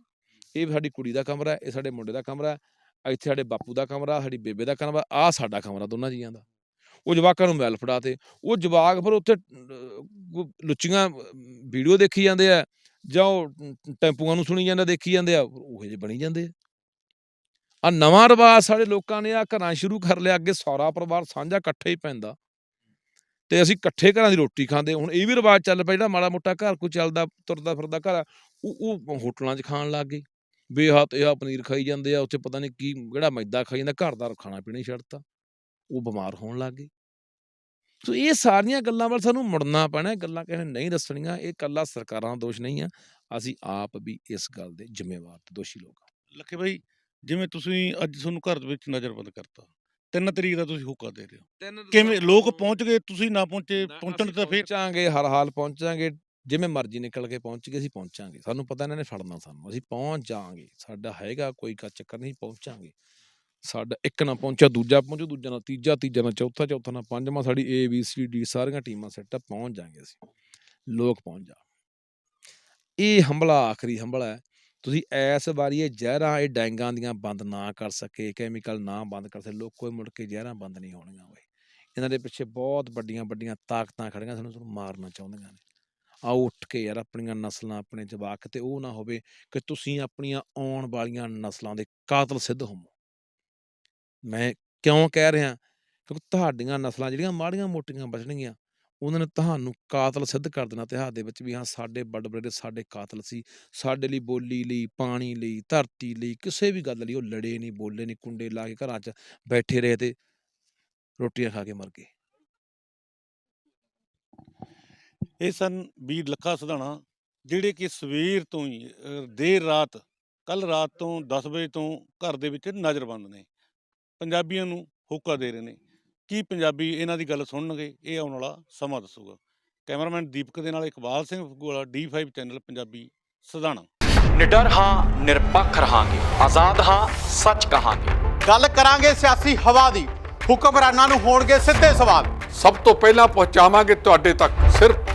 ਇਹ ਸਾਡੀ ਕੁੜੀ ਦਾ ਕਮਰਾ ਇਹ ਸਾਡੇ ਮੁੰਡੇ ਦਾ ਕਮਰਾ ਇੱਥੇ ਸਾਡੇ ਬਾਪੂ ਦਾ ਕਮਰਾ, ਸਾਡੀ ਬੇਬੇ ਦਾ ਕਮਰਾ, ਆ ਸਾਡਾ ਕਮਰਾ ਦੋਨਾਂ ਜੀਆਂ ਦਾ। ਉਹ ਜਵਾਕਾਂ ਨੂੰ ਮੈਲ ਫੜਾਤੇ ਉਹ ਜਵਾਕ ਫਿਰ ਉੱਥੇ ਲੁੱਚੀਆਂ ਵੀਡੀਓ ਦੇਖੀ ਜਾਂਦੇ ਆ ਜਾਂ ਉਹ ਟੈਂਪੂਆਂ ਨੂੰ ਸੁਣੀ ਜਾਂਦਾ, ਦੇਖੀ ਜਾਂਦੇ ਆ ਉਹ ਜਿਹੇ ਬਣੀ ਜਾਂਦੇ ਆ। ਆ ਨਵਾਂ ਰਿਵਾਜ ਸਾਡੇ ਲੋਕਾਂ ਨੇ ਆ ਘਰਾਂ ਸ਼ੁਰੂ ਕਰ ਲਿਆ, ਅੱਗੇ ਸੌਰਾ ਪਰਿਵਾਰ ਸਾਂਝਾ ਇਕੱਠੇ ਹੀ ਪੈਂਦਾ। ਤੇ ਅਸੀਂ ਇਕੱਠੇ ਘਰਾਂ ਦੀ ਰੋਟੀ ਖਾਂਦੇ, ਹੁਣ ਇਹ ਵੀ ਰਿਵਾਜ ਚੱਲ ਪਿਆ ਜਿਹੜਾ ਮਾੜਾ ਮੋਟਾ ਘਰ ਕੋਈ ਚੱਲਦਾ, ਤੁਰਦਾ ਫਿਰਦਾ ਘਰ ਉਹ ਉਹ ਹੋਟਲਾਂ 'ਚ ਖਾਣ ਲੱਗ ਗਏ। ਬੇਹੱਤ ਇਹ ਪਨੀਰ ਖਾਈ ਜਾਂਦੇ ਆ ਉੱਥੇ ਪਤਾ ਨਹੀਂ ਕੀ ਜਿਹੜਾ ਮੈਦਾ ਖਾਈ ਜਾਂਦਾ ਘਰ ਦਾ ਖਾਣਾ ਪੀਣਾ ਹੀ ਛੱਡਤਾ। ਉਹ ਬਿਮਾਰ ਹੋਣ ਲੱਗ ਗਏ। ਸੋ ਇਹ ਸਾਰੀਆਂ ਗੱਲਾਂ ਵੱਲ ਸਾਨੂੰ ਮੁੜਨਾ ਪੈਣਾ ਗੱਲਾਂ ਕਿਸੇ ਨਹੀਂ ਦੱਸਣੀਆਂ ਇਹ ਕੱਲਾ ਸਰਕਾਰਾਂ ਦਾ ਦੋਸ਼ ਨਹੀਂ ਆ। ਅਸੀਂ ਆਪ ਵੀ ਇਸ ਗੱਲ ਦੇ ਜ਼ਿੰਮੇਵਾਰ ਤੇ ਦੋਸ਼ੀ ਲੋਕ ਹਾਂ ਲੱਖੇ ਬਾਈ ਜਿਵੇਂ ਤੁਸੀਂ ਅੱਜ ਤੁਹਾਨੂੰ ਘਰ ਦੇ ਵਿੱਚ ਨਜ਼ਰਬੰਦ ਕਰਤਾ ਤਿੰਨ ਤਰੀਕ ਦਾ ਤੁਸੀਂ ਹੁਕਾ ਦੇ ਰਹੇ ਹੋ। ਕਿਵੇਂ ਲੋਕ ਪਹੁੰਚ ਗਏ ਤੁਸੀਂ ਨਾ ਪਹੁੰਚੇ ਪਹੁੰਚਣ ਤਾਂ ਫਿਰ ਪਹੁੰਚਾਂਗੇ ਹਰ ਹਾਲ ਪਹੁੰਚਾਂਗੇ ਜਿਵੇਂ ਮਰਜ਼ੀ ਨਿਕਲ ਕੇ ਪਹੁੰਚ ਗਏ, ਅਸੀਂ ਪਹੁੰਚਾਂਗੇ। ਸਾਨੂੰ ਪਤਾ ਇਹਨਾਂ ਨੇ ਫੜਨਾ ਸਾਨੂੰ। ਅਸੀਂ ਪਹੁੰਚ ਜਾਾਂਗੇ ਸਾਡਾ ਹੈਗਾ ਕੋਈ ਕਾ ਚੱਕਰ ਨਹੀਂ ਪਹੁੰਚਾਂਗੇ। ਸਾਡਾ ਇੱਕ ਨਾ ਪਹੁੰਚਿਆ, ਦੂਜਾ ਪਹੁੰਚੂ, ਦੂਜਾ ਨਾ ਤੀਜਾ ਤੀਜਾ ਨਾ ਚੌਥਾ ਚੌਥਾ ਨਾ ਪੰਜਵਾਂ, ਸਾਡੀ ਏ ਬੀ ਸੀ ਡੀ ਸਾਰੀਆਂ ਟੀਮਾਂ ਸੈੱਟ ਆ ਪਹੁੰਚ ਜਾਾਂਗੇ ਅਸੀਂ। ਲੋਕ ਪਹੁੰਚ ਜਾ ਇਹ ਹਮਲਾ, ਆਖਰੀ ਹਮਲਾ ਹੈ। ਤੁਸੀਂ ਐਸ ਵਾਰੀ ਇਹ ਜ਼ਹਿਰਾਂ, ਇਹ ਡੈਂਗਾਂ ਦੀਆਂ ਬੰਦ ਨਾ ਕਰ ਸਕੇ ਕੈਮੀਕਲ ਨਾ ਬੰਦ ਕਰ ਸਕੇ, ਲੋਕ ਕੋਈ ਮੁੜ ਕੇ ਜ਼ਹਿਰਾਂ ਬੰਦ ਨਹੀਂ ਹੋਣਗੀਆਂ ਓਏ। ਇਹਨਾਂ ਦੇ ਪਿੱਛੇ ਬਹੁਤ ਵੱਡੀਆਂ ਵੱਡੀਆਂ ਤਾਕਤਾਂ ਖੜੀਆਂ ਸਾਨੂੰ ਤੁਹਾਨੂੰ ਮਾਰਨਾ ਚਾਹੁੰਦੀਆਂ ਨੇ। ਆਓ ਉੱਠ ਕੇ ਯਾਰ ਆਪਣੀਆਂ ਨਸਲਾਂ ਆਪਣੇ ਜਵਾਕ ਤੇ ਉਹ ਨਾ ਹੋਵੇ ਕਿ ਤੁਸੀਂ ਆਪਣੀਆਂ ਆਉਣ ਵਾਲੀਆਂ ਨਸਲਾਂ ਦੇ ਕਾਤਲ ਸਿੱਧ ਹੋਵੋ। ਮੈਂ ਕਿਉਂ ਕਹਿ ਰਿਹਾ? ਕਿਉਂਕਿ ਤੁਹਾਡੀਆਂ ਨਸਲਾਂ ਜਿਹੜੀਆਂ ਮਾੜੀਆਂ ਮੋਟੀਆਂ ਬਚਣਗੀਆਂ, ਉਹਨਾਂ ਨੇ ਤੁਹਾਨੂੰ ਕਾਤਲ ਸਿੱਧ ਕਰ ਦੇਣਾ ਇਤਿਹਾਸ ਦੇ ਵਿੱਚ ਵੀ ਹਾਂ, ਸਾਡੇ ਵੱਡ ਬੜੇ ਸਾਡੇ ਕਾਤਲ ਸੀ, ਸਾਡੇ ਲਈ ਬੋਲੀ ਲਈ, ਪਾਣੀ ਲਈ, ਧਰਤੀ ਲਈ, ਕਿਸੇ ਵੀ ਗੱਲ ਲਈ ਉਹ ਲੜੇ ਨਹੀਂ, ਬੋਲੇ ਨਹੀਂ, ਕੁੰਡੇ ਲਾ ਕੇ ਘਰਾਂ 'ਚ ਬੈਠੇ ਰਹੇ ਤੇ ਰੋਟੀਆਂ ਖਾ ਕੇ ਮਰ ਗਏ। ਇਹ ਸਨ ਵੀਰ ਲੱਖਾ ਸਧਾਣਾ ਜਿਹੜੇ ਕਿ ਸਵੇਰ ਤੋਂ ਹੀ ਅਹ, ਦੇਰ ਰਾਤ ਕੱਲ ਰਾਤ ਤੋਂ 10 ਵਜੇ ਤੋਂ ਘਰ ਦੇ ਵਿੱਚ ਨਜ਼ਰਬੰਦ ਨੇ। ਪੰਜਾਬੀਆਂ ਨੂੰ ਹੋਕਾ ਦੇ ਰਹੇ ਨੇ ਕੀ ਪੰਜਾਬੀ ਇਹਨਾਂ ਦੀ ਗੱਲ ਸੁਣਨਗੇ ਇਹ ਆਉਣ ਵਾਲਾ ਸਮਾਂ ਦੱਸੂਗਾ। ਕੈਮਰਾਮੈਨ ਦੀਪਕ ਦੇ ਨਾਲ ਇਕਬਾਲ ਸਿੰਘ ਫਗੂਵਾਲਾ D5 ਚੈਨਲ ਪੰਜਾਬੀ ਸਦਾਣਾ ਨਿਡਰ ਹਾਂ ਨਿਰਪੱਖ ਰਹਾਂਗੇ ਆਜ਼ਾਦ ਹਾਂ ਸੱਚ ਕਹਾਂਗੇ। ਗੱਲ ਕਰਾਂਗੇ ਸਿਆਸੀ ਹਵਾ ਦੀ ਹੁਕਮਰਾਨਾਂ ਨੂੰ ਹੋਣਗੇ ਸਿੱਧੇ ਸਵਾਲ। ਸਭ ਤੋਂ ਪਹਿਲਾਂ ਪਹੁੰਚਾਵਾਂਗੇ ਤੁਹਾਡੇ ਤੱਕ ਸਿਰਫ